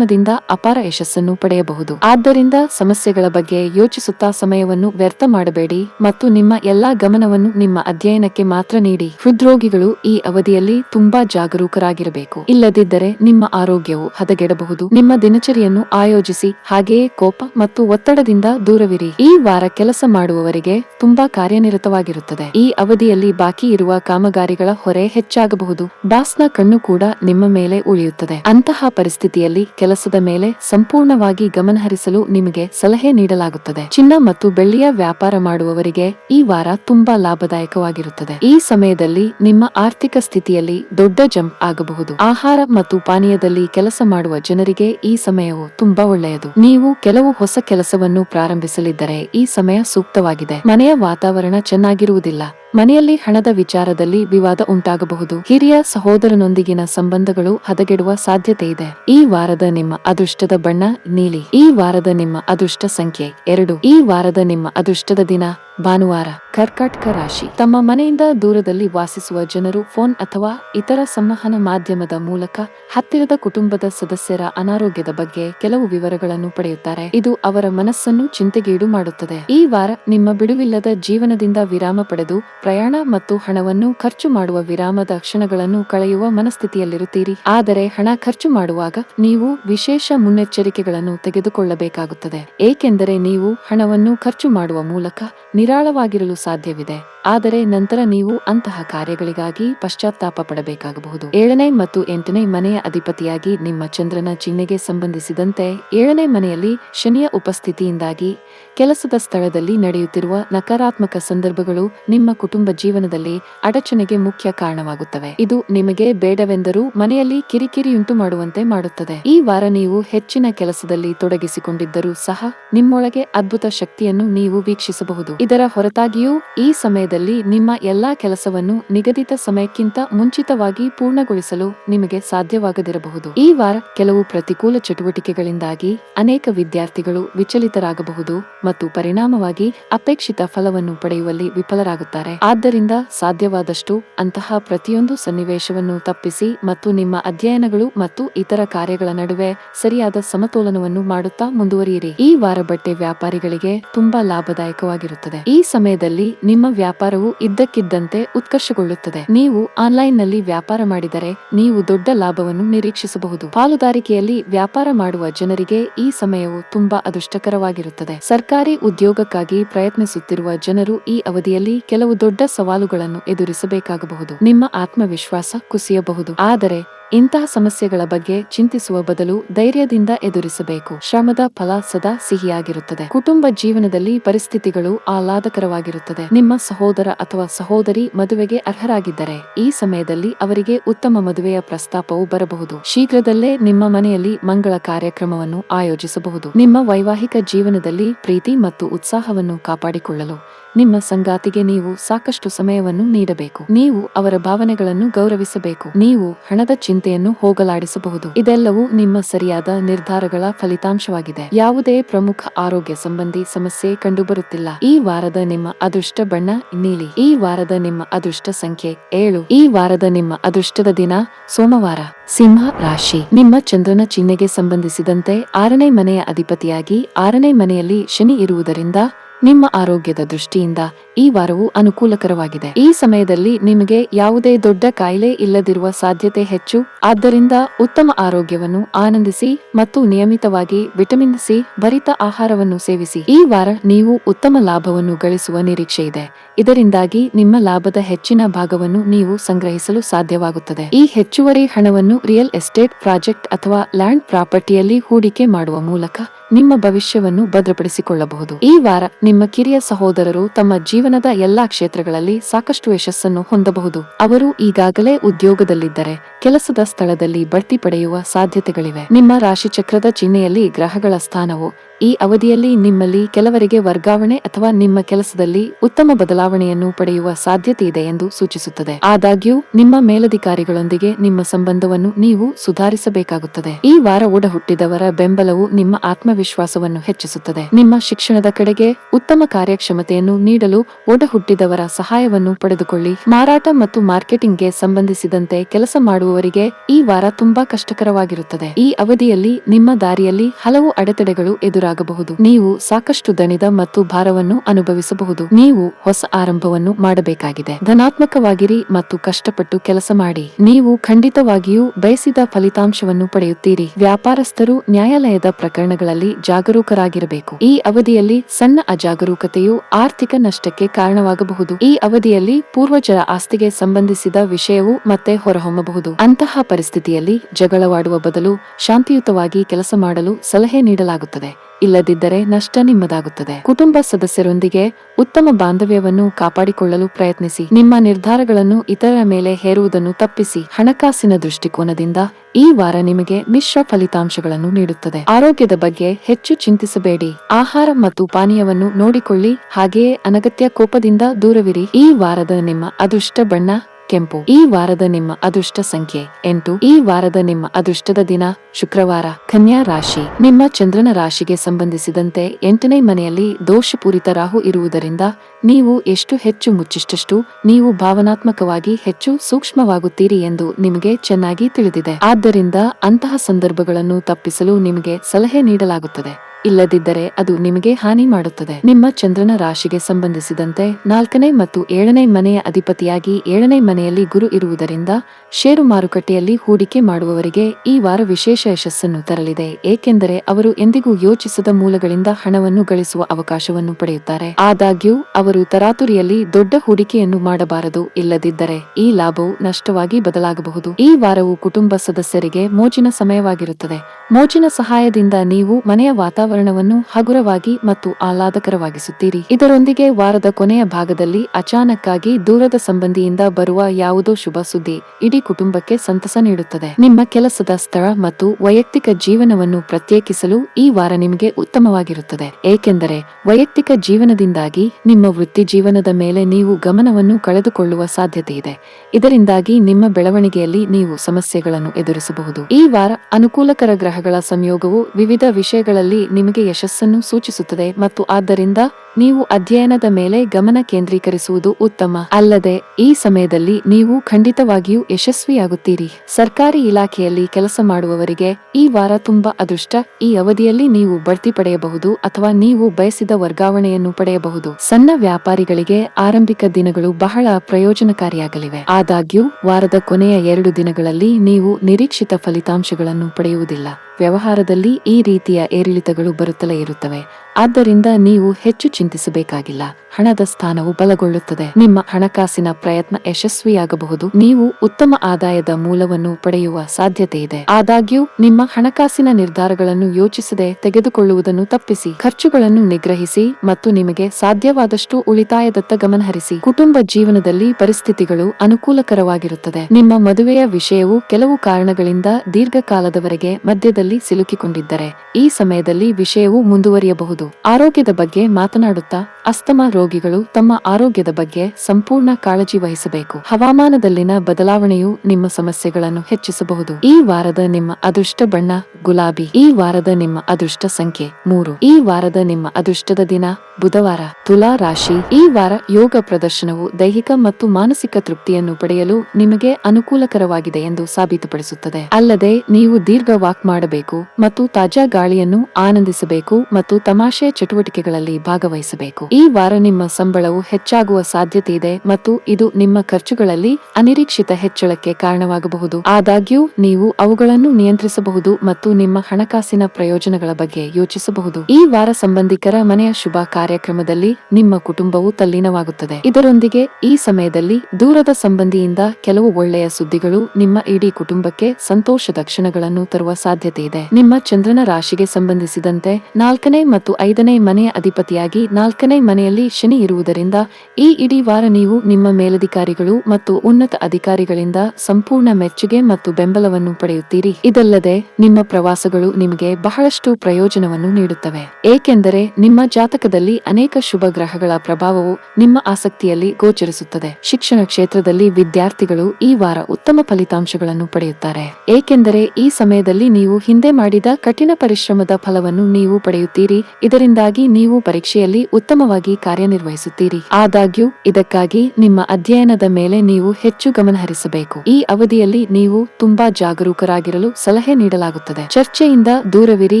ಪರಿಶ್ರಮದಿಂದ ಅಪಾರ ಯಶಸ್ಸನ್ನು ಪಡೆಯಬಹುದು. ಆದ್ದರಿಂದ ಸಮಸ್ಯೆಗಳ ಬಗ್ಗೆ ಯೋಚಿಸುತ್ತಾ ಸಮಯವನ್ನು ವ್ಯರ್ಥ ಮಾಡಬೇಡಿ ಮತ್ತು ನಿಮ್ಮ ಎಲ್ಲಾ ಗಮನವನ್ನು ನಿಮ್ಮ ಅಧ್ಯಯನಕ್ಕೆ ಮಾತ್ರ ನೀಡಿ. ಹೃದ್ರೋಗಿಗಳು ಈ ಅವಧಿಯಲ್ಲಿ ತುಂಬಾ ಜಾಗರೂಕರಾಗಿರಬೇಕು. ಇಲ್ಲದಿದ್ದರೆ ನಿಮ್ಮ ಆರೋಗ್ಯವು ಹದಗೆಡಬಹುದು. ನಿಮ್ಮ ದಿನಚರಿಯನ್ನು ಆಯೋಜಿಸಿ, ಹಾಗೆಯೇ ಕೋಪ ಮತ್ತು ಒತ್ತಡದಿಂದ ದೂರವಿರಿ. ಈ ವಾರ ಕೆಲಸ ಮಾಡುವವರಿಗೆ ತುಂಬಾ ಕಾರ್ಯನಿರತವಾಗಿರುತ್ತದೆ. ಈ ಅವಧಿಯಲ್ಲಿ ಬಾಕಿ ಇರುವ ಕಾಮಗಾರಿಗಳ ಹೊರೆ ಹೆಚ್ಚಾಗಬಹುದು. ಬಾಸ್ನ ಕಣ್ಣು ಕೂಡ ನಿಮ್ಮ ಮೇಲೆ ಉಳಿಯುತ್ತದೆ. ಅಂತಹ ಪರಿಸ್ಥಿತಿಯಲ್ಲಿ ಕೆಲಸದ ಮೇಲೆ ಸಂಪೂರ್ಣವಾಗಿ ಗಮನಹರಿಸಲು ನಿಮಗೆ ಸಲಹೆ ನೀಡಲಾಗುತ್ತದೆ. ಚಿನ್ನ ಮತ್ತು ಬೆಳ್ಳಿಯ ವ್ಯಾಪಾರ ಮಾಡುವವರಿಗೆ ಈ ವಾರ ತುಂಬಾ ಲಾಭದಾಯಕವಾಗಿರುತ್ತದೆ. ಈ ಸಮಯದಲ್ಲಿ ನಿಮ್ಮ ಆರ್ಥಿಕ ಸ್ಥಿತಿಯಲ್ಲಿ ದೊಡ್ಡ ಜಂಪ್ ಆಗಬಹುದು. ಆಹಾರ ಮತ್ತು ಪಾನೀಯದಲ್ಲಿ ಕೆಲಸ ಮಾಡುವ ಜನರಿಗೆ ಈ ಸಮಯವು ತುಂಬಾ ಒಳ್ಳೆಯದು. ನೀವು ಕೆಲವು ಹೊಸ ಕೆಲಸವನ್ನು ಪ್ರಾರಂಭಿಸಲಿದ್ದರೆ ಈ ಸಮಯ ಸೂಕ್ತವಾಗಿದೆ. ಮನೆಯ ವಾತಾವರಣ ಚೆನ್ನಾಗಿರುವುದಿಲ್ಲ. ಮನೆಯಲ್ಲಿ ಹಣದ ವಿಚಾರದಲ್ಲಿ ವಿವಾದ ಉಂಟಾಗಬಹುದು. ಹಿರಿಯ ಸಹೋದರನೊಂದಿಗಿನ ಸಂಬಂಧಗಳು ಹದಗೆಡುವ ಸಾಧ್ಯತೆ ಇದೆ. ಈ ವಾರದ ನಿಮ್ಮ ಅದೃಷ್ಟದ ಬಣ್ಣ ನೀಲಿ. ಈ ವಾರದ ನಿಮ್ಮ ಅದೃಷ್ಟ ಸಂಖ್ಯೆ ಎರಡು. ಈ ವಾರದ ನಿಮ್ಮ ಅದೃಷ್ಟದ ದಿನ ಭಾನುವಾರ ಕರ್ಕಾಟಕ ರಾಶಿ. ತಮ್ಮ ಮನೆಯಿಂದ ದೂರದಲ್ಲಿ ವಾಸಿಸುವ ಜನರು ಫೋನ್ ಅಥವಾ ಇತರ ಸಂವಹನ ಮಾಧ್ಯಮದ ಮೂಲಕ ಹತ್ತಿರದ ಕುಟುಂಬದ ಸದಸ್ಯರ ಅನಾರೋಗ್ಯದ ಬಗ್ಗೆ ಕೆಲವು ವಿವರಗಳನ್ನು ಪಡೆಯುತ್ತಾರೆ. ಇದು ಅವರ ಮನಸ್ಸನ್ನು ಚಿಂತೆಗೀಡು ಮಾಡುತ್ತದೆ. ಈ ವಾರ ನಿಮ್ಮ ಬಿಡುವಿಲ್ಲದ ಜೀವನದಿಂದ ವಿರಾಮ ಪಡೆದು ಪ್ರಯಾಣ ಮತ್ತು ಹಣವನ್ನು ಖರ್ಚು ಮಾಡುವ ವಿರಾಮದ ಕ್ಷಣಗಳನ್ನು ಕಳೆಯುವ ಮನಸ್ಥಿತಿಯಲ್ಲಿರುತ್ತೀರಿ. ಆದರೆ ಹಣ ಖರ್ಚು ಮಾಡುವಾಗ ನೀವು ವಿಶೇಷ ಮುನ್ನೆಚ್ಚರಿಕೆಗಳನ್ನು ತೆಗೆದುಕೊಳ್ಳಬೇಕಾಗುತ್ತದೆ. ಏಕೆಂದರೆ ನೀವು ಹಣವನ್ನು ಖರ್ಚು ಮಾಡುವ ಮೂಲಕ ನಿರಾಳವಾಗಿರಲು ಸಾಧ್ಯವಿದೆ. ಆದರೆ ನಂತರ ನೀವು ಅಂತಹ ಕಾರ್ಯಗಳಿಗಾಗಿ ಪಶ್ಚಾತ್ತಾಪ ಪಡಬೇಕಾಗಬಹುದು. ಏಳನೇ ಮತ್ತು ಎಂಟನೇ ಮನೆಯ ಅಧಿಪತಿಯಾಗಿ ನಿಮ್ಮ ಚಂದ್ರನ ಚಿಹ್ನೆಗೆ ಸಂಬಂಧಿಸಿದಂತೆ ಏಳನೇ ಮನೆಯಲ್ಲಿ ಶನಿಯ ಉಪಸ್ಥಿತಿಯಿಂದಾಗಿ ಕೆಲಸದ ಸ್ಥಳದಲ್ಲಿ ನಡೆಯುತ್ತಿರುವ ನಕಾರಾತ್ಮಕ ಸಂದರ್ಭಗಳು ನಿಮ್ಮ ಕುಟುಂಬ ಜೀವನದಲ್ಲಿ ಅಡಚಣೆಗೆ ಮುಖ್ಯ ಕಾರಣವಾಗುತ್ತವೆ. ಇದು ನಿಮಗೆ ಬೇಡವೆಂದರೂ ಮನೆಯಲ್ಲಿ ಕಿರಿಕಿರಿಯುಂಟು ಮಾಡುವಂತೆ ಮಾಡುತ್ತದೆ. ಈ ವಾರ ನೀವು ಹೆಚ್ಚಿನ ಕೆಲಸದಲ್ಲಿ ತೊಡಗಿಸಿಕೊಂಡಿದ್ದರೂ ಸಹ ನಿಮ್ಮೊಳಗೆ ಅದ್ಭುತ ಶಕ್ತಿಯನ್ನು ನೀವು ವೀಕ್ಷಿಸಬಹುದು. ಇದರ ಹೊರತಾಗಿಯೂ ಈ ಸಮಯದಲ್ಲಿ ನಿಮ್ಮ ಎಲ್ಲಾ ಕೆಲಸವನ್ನು ನಿಗದಿತ ಸಮಯಕ್ಕಿಂತ ಮುಂಚಿತವಾಗಿ ಪೂರ್ಣಗೊಳಿಸಲು ನಿಮಗೆ ಸಾಧ್ಯವಾಗದಿರಬಹುದು. ಈ ವಾರ ಕೆಲವು ಪ್ರತಿಕೂಲ ಚಟುವಟಿಕೆಗಳಿಂದಾಗಿ ಅನೇಕ ವಿದ್ಯಾರ್ಥಿಗಳು ವಿಚಲಿತರಾಗಬಹುದು ಮತ್ತು ಪರಿಣಾಮವಾಗಿ ಅಪೇಕ್ಷಿತ ಫಲವನ್ನು ಪಡೆಯುವಲ್ಲಿ ವಿಫಲರಾಗುತ್ತಾರೆ. ಆದ್ದರಿಂದ ಸಾಧ್ಯವಾದಷ್ಟು ಅಂತಹ ಪ್ರತಿಯೊಂದು ಸನ್ನಿವೇಶವನ್ನು ತಪ್ಪಿಸಿ ಮತ್ತು ನಿಮ್ಮ ಅಧ್ಯಯನಗಳು ಮತ್ತು ಇತರ ಕಾರ್ಯಗಳ ನಡುವೆ ಸರಿಯಾದ ಸಮತೋಲನವನ್ನು ಮಾಡುತ್ತಾ ಮುಂದುವರಿಯಿರಿ. ಈ ವಾರ ಬಟ್ಟೆ ವ್ಯಾಪಾರಿಗಳಿಗೆ ತುಂಬಾ ಲಾಭದಾಯಕವಾಗಿರುತ್ತದೆ. ಈ ಸಮಯದಲ್ಲಿ ನಿಮ್ಮ ವ್ಯಾಪಾರವು ಇದ್ದಕ್ಕಿದ್ದಂತೆ ಉತ್ಕರ್ಷಗೊಳ್ಳುತ್ತದೆ. ನೀವು ಆನ್ಲೈನ್ನಲ್ಲಿ ವ್ಯಾಪಾರ ಮಾಡಿದರೆ ನೀವು ದೊಡ್ಡ ಲಾಭವನ್ನು ನಿರೀಕ್ಷಿಸಬಹುದು. ಪಾಲುದಾರಿಕೆಯಲ್ಲಿ ವ್ಯಾಪಾರ ಮಾಡುವ ಜನರಿಗೆ ಈ ಸಮಯವು ತುಂಬಾ ಅದೃಷ್ಟಕರವಾಗಿರುತ್ತದೆ. ಸರ್ಕಾರಿ ಉದ್ಯೋಗಕ್ಕಾಗಿ ಪ್ರಯತ್ನಿಸುತ್ತಿರುವ ಜನರು ಈ ಅವಧಿಯಲ್ಲಿ ಕೆಲವು ದೊಡ್ಡ ಸವಾಲುಗಳನ್ನು ಎದುರಿಸಬೇಕಾಗಬಹುದು. ನಿಮ್ಮ ಆತ್ಮವಿಶ್ವಾಸ ಕುಸಿಯಬಹುದು. ಆದರೆ ಇಂತಹ ಸಮಸ್ಯೆಗಳ ಬಗ್ಗೆ ಚಿಂತಿಸುವ ಬದಲು ಧೈರ್ಯದಿಂದ ಎದುರಿಸಬೇಕು. ಶ್ರಮದ ಫಲ ಸದಾ ಸಿಹಿಯಾಗಿರುತ್ತದೆ. ಕುಟುಂಬ ಜೀವನದಲ್ಲಿ ಪರಿಸ್ಥಿತಿಗಳು ಆಹ್ಲಾದಕರವಾಗಿರುತ್ತದೆ. ನಿಮ್ಮ ಸಹೋದರ ಅಥವಾ ಸಹೋದರಿ ಮದುವೆಗೆ ಅರ್ಹರಾಗಿದ್ದರೆ, ಈ ಸಮಯದಲ್ಲಿ ಅವರಿಗೆ ಉತ್ತಮ ಮದುವೆಯ ಪ್ರಸ್ತಾಪವು ಬರಬಹುದು. ಶೀಘ್ರದಲ್ಲೇ ನಿಮ್ಮ ಮನೆಯಲ್ಲಿ ಮಂಗಳ ಕಾರ್ಯಕ್ರಮವನ್ನು ಆಯೋಜಿಸಬಹುದು. ನಿಮ್ಮ ವೈವಾಹಿಕ ಜೀವನದಲ್ಲಿ ಪ್ರೀತಿ ಮತ್ತು ಉತ್ಸಾಹವನ್ನು ಕಾಪಾಡಿಕೊಳ್ಳಲು ನಿಮ್ಮ ಸಂಗಾತಿಗೆ ನೀವು ಸಾಕಷ್ಟು ಸಮಯವನ್ನು ನೀಡಬೇಕು. ನೀವು ಅವರ ಭಾವನೆಗಳನ್ನು ಗೌರವಿಸಬೇಕು. ನೀವು ಹಣದ ಚಿಂತೆಯನ್ನು ಹೋಗಲಾಡಿಸಬಹುದು. ಇದೆಲ್ಲವೂ ನಿಮ್ಮ ಸರಿಯಾದ ನಿರ್ಧಾರಗಳ ಫಲಿತಾಂಶವಾಗಿದೆ. ಯಾವುದೇ ಪ್ರಮುಖ ಆರೋಗ್ಯ ಸಂಬಂಧಿ ಸಮಸ್ಯೆ ಕಂಡುಬರುತ್ತಿಲ್ಲ. ಈ ವಾರದ ನಿಮ್ಮ ಅದೃಷ್ಟ ಬಣ್ಣ ನೀಲಿ. ಈ ವಾರದ ನಿಮ್ಮ ಅದೃಷ್ಟ ಸಂಖ್ಯೆ ಏಳು. ಈ ವಾರದ ನಿಮ್ಮ ಅದೃಷ್ಟದ ದಿನ ಸೋಮವಾರ. ಸಿಂಹ ರಾಶಿ. ನಿಮ್ಮ ಚಂದ್ರನ ಚಿಹ್ನೆಗೆ ಸಂಬಂಧಿಸಿದಂತೆ ಆರನೇ ಮನೆಯ ಅಧಿಪತಿಯಾಗಿ ಆರನೇ ಮನೆಯಲ್ಲಿ ಶನಿ ಇರುವುದರಿಂದ ನಿಮ್ಮ ಆರೋಗ್ಯದ ದೃಷ್ಟಿಯಿಂದ ಈ ವಾರವು ಅನುಕೂಲಕರವಾಗಿದೆ. ಈ ಸಮಯದಲ್ಲಿ ನಿಮಗೆ ಯಾವುದೇ ದೊಡ್ಡ ಕಾಯಿಲೆ ಇಲ್ಲದಿರುವ ಸಾಧ್ಯತೆ ಹೆಚ್ಚು. ಆದ್ದರಿಂದ ಉತ್ತಮ ಆರೋಗ್ಯವನ್ನು ಆನಂದಿಸಿ ಮತ್ತು ನಿಯಮಿತವಾಗಿ ವಿಟಮಿನ್ ಸಿ ಭರಿತ ಆಹಾರವನ್ನು ಸೇವಿಸಿ. ಈ ವಾರ ನೀವು ಉತ್ತಮ ಲಾಭವನ್ನು ಗಳಿಸುವ ನಿರೀಕ್ಷೆ ಇದೆ. ಇದರಿಂದಾಗಿ ನಿಮ್ಮ ಲಾಭದ ಹೆಚ್ಚಿನ ಭಾಗವನ್ನು ನೀವು ಸಂಗ್ರಹಿಸಲು ಸಾಧ್ಯವಾಗುತ್ತದೆ. ಈ ಹೆಚ್ಚುವರಿ ಹಣವನ್ನು ರಿಯಲ್ ಎಸ್ಟೇಟ್ ಪ್ರಾಜೆಕ್ಟ್ ಅಥವಾ ಲ್ಯಾಂಡ್ ಪ್ರಾಪರ್ಟಿಯಲ್ಲಿ ಹೂಡಿಕೆ ಮಾಡುವ ಮೂಲಕ ನಿಮ್ಮ ಭವಿಷ್ಯವನ್ನು ಭದ್ರಪಡಿಸಿಕೊಳ್ಳಬಹುದು. ಈ ವಾರ ನಿಮ್ಮ ಕಿರಿಯ ಸಹೋದರರು ತಮ್ಮ ಜೀವನದ ಎಲ್ಲಾ ಕ್ಷೇತ್ರಗಳಲ್ಲಿ ಸಾಕಷ್ಟು ಯಶಸ್ಸನ್ನು ಹೊಂದಬಹುದು. ಅವರು ಈಗಾಗಲೇ ಉದ್ಯೋಗದಲ್ಲಿದ್ದರೆ ಕೆಲಸದ ಸ್ಥಳದಲ್ಲಿ ಬಡ್ತಿ ಪಡೆಯುವ ಸಾಧ್ಯತೆಗಳಿವೆ. ನಿಮ್ಮ ರಾಶಿಚಕ್ರದ ಚಿಹ್ನೆಯಲ್ಲಿ ಗ್ರಹಗಳ ಸ್ಥಾನವು ಈ ಅವಧಿಯಲ್ಲಿ ನಿಮ್ಮಲ್ಲಿ ಕೆಲವರಿಗೆ ವರ್ಗಾವಣೆ ಅಥವಾ ನಿಮ್ಮ ಕೆಲಸದಲ್ಲಿ ಉತ್ತಮ ಬದಲಾವಣೆಯನ್ನು ಪಡೆಯುವ ಸಾಧ್ಯತೆ ಇದೆ ಎಂದು ಸೂಚಿಸುತ್ತದೆ. ಆದಾಗ್ಯೂ, ನಿಮ್ಮ ಮೇಲಧಿಕಾರಿಗಳೊಂದಿಗೆ ನಿಮ್ಮ ಸಂಬಂಧವನ್ನು ನೀವು ಸುಧಾರಿಸಬೇಕಾಗುತ್ತದೆ. ಈ ವಾರ ಒಡ ಹುಟ್ಟಿದವರ ಬೆಂಬಲವು ನಿಮ್ಮ ಆತ್ಮವಿಶ್ವಾಸವನ್ನು ಹೆಚ್ಚಿಸುತ್ತದೆ. ನಿಮ್ಮ ಶಿಕ್ಷಣದ ಕಡೆಗೆ ಉತ್ತಮ ಕಾರ್ಯಕ್ಷಮತೆಯನ್ನು ನೀಡಲು ಒಡ ಹುಟ್ಟಿದವರ ಸಹಾಯವನ್ನು ಪಡೆದುಕೊಳ್ಳಿ. ಮಾರಾಟ ಮತ್ತು ಮಾರ್ಕೆಟಿಂಗ್ಗೆ ಸಂಬಂಧಿಸಿದಂತೆ ಕೆಲಸ ಮಾಡುವವರಿಗೆ ಈ ವಾರ ತುಂಬಾ ಕಷ್ಟಕರವಾಗಿರುತ್ತದೆ. ಈ ಅವಧಿಯಲ್ಲಿ ನಿಮ್ಮ ದಾರಿಯಲ್ಲಿ ಹಲವು ಅಡೆತಡೆಗಳು ಎದುರಾಗಬಹುದು. ನೀವು ಸಾಕಷ್ಟು ದಣಿದ ಮತ್ತು ಭಾರವನ್ನು ಅನುಭವಿಸಬಹುದು. ನೀವು ಹೊಸ ಆರಂಭವನ್ನು ಮಾಡಬೇಕಾಗಿದೆ. ಧನಾತ್ಮಕವಾಗಿರಿ ಮತ್ತು ಕಷ್ಟಪಟ್ಟು ಕೆಲಸ ಮಾಡಿ. ನೀವು ಖಂಡಿತವಾಗಿಯೂ ಬಯಸಿದ ಫಲಿತಾಂಶವನ್ನು ಪಡೆಯುತ್ತೀರಿ. ವ್ಯಾಪಾರಸ್ಥರು ನ್ಯಾಯಾಲಯದ ಪ್ರಕರಣಗಳಲ್ಲಿ ಜಾಗರೂಕರಾಗಿರಬೇಕು. ಈ ಅವಧಿಯಲ್ಲಿ ಸಣ್ಣ ಅಜಾಗರೂಕತೆಯು ಆರ್ಥಿಕ ನಷ್ಟಕ್ಕೆ ಕಾರಣವಾಗಬಹುದು. ಈ ಅವಧಿಯಲ್ಲಿ ಪೂರ್ವಜರ ಆಸ್ತಿಗೆ ಸಂಬಂಧಿಸಿದ ವಿಷಯವು ಮತ್ತೆ ಹೊರಹೊಮ್ಮಬಹುದು. ಅಂತಹ ಪರಿಸ್ಥಿತಿಯಲ್ಲಿ ಜಗಳವಾಡುವ ಬದಲು ಶಾಂತಿಯುತವಾಗಿ ಕೆಲಸ ಮಾಡಲು ಸಲಹೆ ನೀಡಲಾಗುತ್ತದೆ. ಇಲ್ಲದಿದ್ದರೆ ನಷ್ಟ ನಿಮ್ಮದಾಗುತ್ತದೆ. ಕುಟುಂಬ ಸದಸ್ಯರೊಂದಿಗೆ ಉತ್ತಮ ಬಾಂಧವ್ಯವನ್ನು ಕಾಪಾಡಿಕೊಳ್ಳಲು ಪ್ರಯತ್ನಿಸಿ. ನಿಮ್ಮ ನಿರ್ಧಾರಗಳನ್ನು ಇತರರ ಮೇಲೆ ಹೇರುವುದನ್ನು ತಪ್ಪಿಸಿ. ಹಣಕಾಸಿನ ದೃಷ್ಟಿಕೋನದಿಂದ ಈ ವಾರ ನಿಮಗೆ ಮಿಶ್ರ ಫಲಿತಾಂಶಗಳನ್ನು ನೀಡುತ್ತದೆ. ಆರೋಗ್ಯದ ಬಗ್ಗೆ ಹೆಚ್ಚು ಚಿಂತಿಸಬೇಡಿ. ಆಹಾರ ಮತ್ತು ಪಾನೀಯವನ್ನು ನೋಡಿಕೊಳ್ಳಿ. ಹಾಗೆಯೇ ಅನಗತ್ಯ ಕೋಪದಿಂದ ದೂರವಿರಿ. ಈ ವಾರದ ನಿಮ್ಮ ಅದೃಷ್ಟ ಬಣ್ಣ ಕೆಂಪು. ಈ ವಾರದ ನಿಮ್ಮ ಅದೃಷ್ಟ ಸಂಖ್ಯೆ ಎಂಟು. ಈ ವಾರದ ನಿಮ್ಮ ಅದೃಷ್ಟದ ದಿನ ಶುಕ್ರವಾರ. ಕನ್ಯಾ ರಾಶಿ. ನಿಮ್ಮ ಚಂದ್ರನ ರಾಶಿಗೆ ಸಂಬಂಧಿಸಿದಂತೆ ಎಂಟನೇ ಮನೆಯಲ್ಲಿ ದೋಷಪೂರಿತ ರಾಹು ಇರುವುದರಿಂದ ನೀವು ಎಷ್ಟು ಹೆಚ್ಚು ಮುಚ್ಚಿಷ್ಟಷ್ಟು ನೀವು ಭಾವನಾತ್ಮಕವಾಗಿ ಹೆಚ್ಚು ಸೂಕ್ಷ್ಮವಾಗುತ್ತೀರಿ ಎಂದು ನಿಮಗೆ ಚೆನ್ನಾಗಿ ತಿಳಿದಿದೆ. ಆದ್ದರಿಂದ ಅಂತಹ ಸಂದರ್ಭಗಳನ್ನು ತಪ್ಪಿಸಲು ನಿಮಗೆ ಸಲಹೆ ನೀಡಲಾಗುತ್ತದೆ. ಇಲ್ಲದಿದ್ದರೆ ಅದು ನಿಮಗೆ ಹಾನಿ ಮಾಡುತ್ತದೆ. ನಿಮ್ಮ ಚಂದ್ರನ ರಾಶಿಗೆ ಸಂಬಂಧಿಸಿದಂತೆ ನಾಲ್ಕನೇ ಮತ್ತು ಏಳನೇ ಮನೆಯ ಅಧಿಪತಿಯಾಗಿ ಏಳನೇ ಮನೆಯಲ್ಲಿ ಗುರು ಇರುವುದರಿಂದ ಷೇರು ಮಾರುಕಟ್ಟೆಯಲ್ಲಿ ಹೂಡಿಕೆ ಮಾಡುವವರಿಗೆ ಈ ವಾರ ವಿಶೇಷ ಯಶಸ್ಸನ್ನು ತರಲಿದೆ. ಏಕೆಂದರೆ ಅವರು ಎಂದಿಗೂ ಯೋಚಿಸದ ಮೂಲಗಳಿಂದ ಹಣವನ್ನು ಗಳಿಸುವ ಅವಕಾಶವನ್ನು ಪಡೆಯುತ್ತಾರೆ. ಆದಾಗ್ಯೂ, ಅವರು ತರಾತುರಿಯಲ್ಲಿ ದೊಡ್ಡ ಹೂಡಿಕೆಯನ್ನು ಮಾಡಬಾರದು. ಇಲ್ಲದಿದ್ದರೆ ಈ ಲಾಭವು ನಷ್ಟವಾಗಿ ಬದಲಾಗಬಹುದು. ಈ ವಾರವು ಕುಟುಂಬ ಸದಸ್ಯರಿಗೆ ಮೋಜಿನ ಸಮಯವಾಗಿರುತ್ತದೆ. ಮೋಜಿನ ಸಹಾಯದಿಂದ ನೀವು ಮನೆಯ ವಾತಾವರಣವನ್ನು ಹಗುರವಾಗಿ ಮತ್ತು ಆಹ್ಲಾದಕರವಾಗಿಸುತ್ತೀರಿ. ಇದರೊಂದಿಗೆ ವಾರದ ಕೊನೆಯ ಭಾಗದಲ್ಲಿ ಅಚಾನಕ್ಕಾಗಿ ದೂರದ ಸಂಬಂಧಿಯಿಂದ ಬರುವ ಯಾವುದೋ ಶುಭ ಸುದ್ದಿ ಇಡೀ ಕುಟುಂಬಕ್ಕೆ ಸಂತಸ ನೀಡುತ್ತದೆ. ನಿಮ್ಮ ಕೆಲಸದ ಸ್ಥಳ ಮತ್ತು ವೈಯಕ್ತಿಕ ಜೀವನವನ್ನು ಪ್ರತ್ಯೇಕಿಸಲು ಈ ವಾರ ನಿಮಗೆ ಉತ್ತಮವಾಗಿರುತ್ತದೆ. ಏಕೆಂದರೆ ವೈಯಕ್ತಿಕ ಜೀವನದಿಂದಾಗಿ ನಿಮ್ಮ ವೃತ್ತಿ ಜೀವನದ ಮೇಲೆ ನೀವು ಗಮನವನ್ನು ಕಳೆದುಕೊಳ್ಳುವ ಸಾಧ್ಯತೆ ಇದೆ. ಇದರಿಂದಾಗಿ ನಿಮ್ಮ ಬೆಳವಣಿಗೆಯಲ್ಲಿ ನೀವು ಸಮಸ್ಯೆಗಳನ್ನು ಎದುರಿಸಬಹುದು. ಈ ವಾರ ಅನುಕೂಲಕರ ಗ್ರಹಗಳ ಸಂಯೋಗವು ವಿವಿಧ ವಿಷಯಗಳಲ್ಲಿ ನಿಮಗೆ ಯಶಸ್ಸನ್ನು ಸೂಚಿಸುತ್ತದೆ ಮತ್ತು ಆದ್ದರಿಂದ ನೀವು ಅಧ್ಯಯನದ ಮೇಲೆ ಗಮನ ಕೇಂದ್ರೀಕರಿಸುವುದು ಉತ್ತಮ. ಅಲ್ಲದೆ, ಈ ಸಮಯದಲ್ಲಿ ನೀವು ಖಂಡಿತವಾಗಿಯೂ ಯಶಸ್ವಿಯಾಗುತ್ತೀರಿ. ಸರ್ಕಾರಿ ಇಲಾಖೆಯಲ್ಲಿ ಕೆಲಸ ಮಾಡುವವರಿಗೆ ಈ ವಾರ ತುಂಬಾ ಅದೃಷ್ಟ. ಈ ಅವಧಿಯಲ್ಲಿ ನೀವು ಬಡ್ತಿ ಪಡೆಯಬಹುದು ಅಥವಾ ನೀವು ಬಯಸಿದ ವರ್ಗಾವಣೆಯನ್ನು ಪಡೆಯಬಹುದು. ಸಣ್ಣ ವ್ಯಾಪಾರಿಗಳಿಗೆ ಆರಂಭಿಕ ದಿನಗಳು ಬಹಳ ಪ್ರಯೋಜನಕಾರಿಯಾಗಲಿವೆ. ಆದಾಗ್ಯೂ, ವಾರದ ಕೊನೆಯ ಎರಡು ದಿನಗಳಲ್ಲಿ ನೀವು ನಿರೀಕ್ಷಿತ ಫಲಿತಾಂಶಗಳನ್ನು ಪಡೆಯುವುದಿಲ್ಲ. ವ್ಯವಹಾರದಲ್ಲಿ ಈ ರೀತಿಯ ಏರಿಳಿತಗಳು ಬರುತ್ತಲೇ ಇರುತ್ತವೆ. ಆದ್ದರಿಂದ ನೀವು ಹೆಚ್ಚು ಚಿಂತಿಸಬೇಕಾಗಿಲ್ಲ. ಹಣದ ಸ್ಥಾನವು ಬಲಗೊಳ್ಳುತ್ತದೆ. ನಿಮ್ಮ ಹಣಕಾಸಿನ ಪ್ರಯತ್ನ ಯಶಸ್ವಿಯಾಗಬಹುದು. ನೀವು ಉತ್ತಮ ಆದಾಯದ ಮೂಲವನ್ನು ಪಡೆಯುವ ಸಾಧ್ಯತೆ ಇದೆ. ಆದಾಗ್ಯೂ, ನಿಮ್ಮ ಹಣಕಾಸಿನ ನಿರ್ಧಾರಗಳನ್ನು ಯೋಚಿಸದೆ ತೆಗೆದುಕೊಳ್ಳುವುದನ್ನು ತಪ್ಪಿಸಿ, ಖರ್ಚುಗಳನ್ನು ನಿಗ್ರಹಿಸಿ ಮತ್ತು ನಿಮಗೆ ಸಾಧ್ಯವಾದಷ್ಟು ಉಳಿತಾಯದತ್ತ ಗಮನಹರಿಸಿ. ಕುಟುಂಬ ಜೀವನದಲ್ಲಿ ಪರಿಸ್ಥಿತಿಗಳು ಅನುಕೂಲಕರವಾಗಿರುತ್ತದೆ. ನಿಮ್ಮ ಮದುವೆಯ ವಿಷಯವು ಕೆಲವು ಕಾರಣಗಳಿಂದ ದೀರ್ಘಕಾಲದವರೆಗೆ ಮಧ್ಯದಲ್ಲಿ ಸಿಲುಕಿಕೊಂಡಿದ್ದರೆ ಈ ಸಮಯದಲ್ಲಿ ವಿಷಯವು ಮುಂದುವರಿಯಬಹುದು. ಆರೋಗ್ಯದ ಬಗ್ಗೆ ಮಾತನಾಡುತ್ತಾ ಅಸ್ತಮಾ ರೋಗಿಗಳು ತಮ್ಮ ಆರೋಗ್ಯದ ಬಗ್ಗೆ ಸಂಪೂರ್ಣ ಕಾಳಜಿ ವಹಿಸಬೇಕು. ಹವಾಮಾನದಲ್ಲಿನ ಬದಲಾವಣೆಯು ನಿಮ್ಮ ಸಮಸ್ಯೆಗಳನ್ನು ಹೆಚ್ಚಿಸಬಹುದು. ಈ ವಾರದ ನಿಮ್ಮ ಅದೃಷ್ಟ ಬಣ್ಣ ಗುಲಾಬಿ. ಈ ವಾರದ ನಿಮ್ಮ ಅದೃಷ್ಟ ಸಂಖ್ಯೆ ಮೂರು. ಈ ವಾರದ ನಿಮ್ಮ ಅದೃಷ್ಟದ ದಿನ ಬುಧವಾರ. ತುಲಾ ರಾಶಿ. ಈ ವಾರ ಯೋಗ ಪ್ರದರ್ಶನವು ದೈಹಿಕ ಮತ್ತು ಮಾನಸಿಕ ತೃಪ್ತಿಯನ್ನು ಪಡೆಯಲು ನಿಮಗೆ ಅನುಕೂಲಕರವಾಗಿದೆ ಎಂದು ಸಾಬೀತುಪಡಿಸುತ್ತದೆ. ಅಲ್ಲದೆ ನೀವು ದೀರ್ಘ ವಾಕ್ ಮಾಡಬೇಕು ಮತ್ತು ತಾಜಾ ಗಾಳಿಯನ್ನು ಆನಂದಿಸಬೇಕು ಮತ್ತು ತಮಾಷೆ ಚಟುವಟಿಕೆಗಳಲ್ಲಿ ಭಾಗವಹಿಸಬೇಕು. ಈ ವಾರ ನಿಮ್ಮ ಸಂಬಳವು ಹೆಚ್ಚಾಗುವ ಸಾಧ್ಯತೆ ಇದೆ ಮತ್ತು ಇದು ನಿಮ್ಮ ಖರ್ಚುಗಳಲ್ಲಿ ಅನಿರೀಕ್ಷಿತ ಹೆಚ್ಚಳಕ್ಕೆ ಕಾರಣವಾಗಬಹುದು. ಆದಾಗ್ಯೂ, ನೀವು ಅವುಗಳನ್ನು ನಿಯಂತ್ರಿಸಬಹುದು ಮತ್ತು ನಿಮ್ಮ ಹಣಕಾಸಿನ ಪ್ರಯೋಜನಗಳ ಬಗ್ಗೆ ಯೋಚಿಸಬಹುದು. ಈ ವಾರ ಸಂಬಂಧಿಕರ ಮನೆಯ ಶುಭ ಕಾರ್ಯಕ್ರಮದಲ್ಲಿ ನಿಮ್ಮ ಕುಟುಂಬವು ತಲ್ಲೀನವಾಗುತ್ತದೆ. ಇದರೊಂದಿಗೆ ಈ ಸಮಯದಲ್ಲಿ ದೂರದ ಸಂಬಂಧಿಯಿಂದ ಕೆಲವು ಒಳ್ಳೆಯ ಸುದ್ದಿಗಳು ನಿಮ್ಮ ಇಡೀ ಕುಟುಂಬಕ್ಕೆ ಸಂತೋಷದ ಕ್ಷಣಗಳನ್ನು ತರುವ ಸಾಧ್ಯತೆ ಇದೆ. ನಿಮ್ಮ ಚಂದ್ರನ ರಾಶಿಗೆ ಸಂಬಂಧಿಸಿದಂತೆ ನಾಲ್ಕನೇ ಮತ್ತು ಐದನೇ ಮನೆಯ ಅಧಿಪತಿಯಾಗಿ ನಾಲ್ಕನೇ ಮನೆಯಲ್ಲಿ ಶನಿ ಇರುವುದರಿಂದ ಈ ಇಡೀ ವಾರ ನೀವು ನಿಮ್ಮ ಮೇಲಧಿಕಾರಿಗಳು ಮತ್ತು ಉನ್ನತ ಅಧಿಕಾರಿಗಳಿಂದ ಸಂಪೂರ್ಣ ಮೆಚ್ಚುಗೆ ಮತ್ತು ಬೆಂಬಲವನ್ನು ಪಡೆಯುತ್ತೀರಿ. ಇದಲ್ಲದೆ, ನಿಮ್ಮ ಪ್ರವಾಸಗಳು ನಿಮಗೆ ಬಹಳಷ್ಟು ಪ್ರಯೋಜನವನ್ನು ನೀಡುತ್ತವೆ. ಏಕೆಂದರೆ, ನಿಮ್ಮ ಜಾತಕದಲ್ಲಿ ಅನೇಕ ಶುಭ ಗ್ರಹಗಳ ಪ್ರಭಾವವು ನಿಮ್ಮ ಆಸಕ್ತಿಯಲ್ಲಿ ಗೋಚರಿಸುತ್ತದೆ. ಶಿಕ್ಷಣ ಕ್ಷೇತ್ರದಲ್ಲಿ ವಿದ್ಯಾರ್ಥಿಗಳು ಈ ವಾರ ಉತ್ತಮ ಫಲಿತಾಂಶಗಳನ್ನು ಪಡೆಯುತ್ತಾರೆ. ಏಕೆಂದರೆ, ಈ ಸಮಯದಲ್ಲಿ ನೀವು ಹಿಂದೆ ಮಾಡಿದ ಕಠಿಣ ಪರಿಶ್ರಮದ ಫಲವನ್ನು ನೀವು ಪಡೆಯುತ್ತೀರಿ. ಇದರಿಂದಾಗಿ ನೀವು ಪರೀಕ್ಷೆಯಲ್ಲಿ ಉತ್ತಮವಾಗಿ ಕಾರ್ಯನಿರ್ವಹಿಸುತ್ತೀರಿ. ಆದಾಗ್ಯೂ, ಇದಕ್ಕಾಗಿ ನಿಮ್ಮ ಅಧ್ಯಯನದ ಮೇಲೆ ನೀವು ಹೆಚ್ಚು ಗಮನ ಹರಿಸಬೇಕು. ಈ ಅವಧಿಯಲ್ಲಿ ನೀವು ತುಂಬಾ ಜಾಗರೂಕರಾಗಿರಲು ಸಲಹೆ ನೀಡಲಾಗುತ್ತದೆ. ಚರ್ಚೆಯಿಂದ ದೂರವಿರಿ,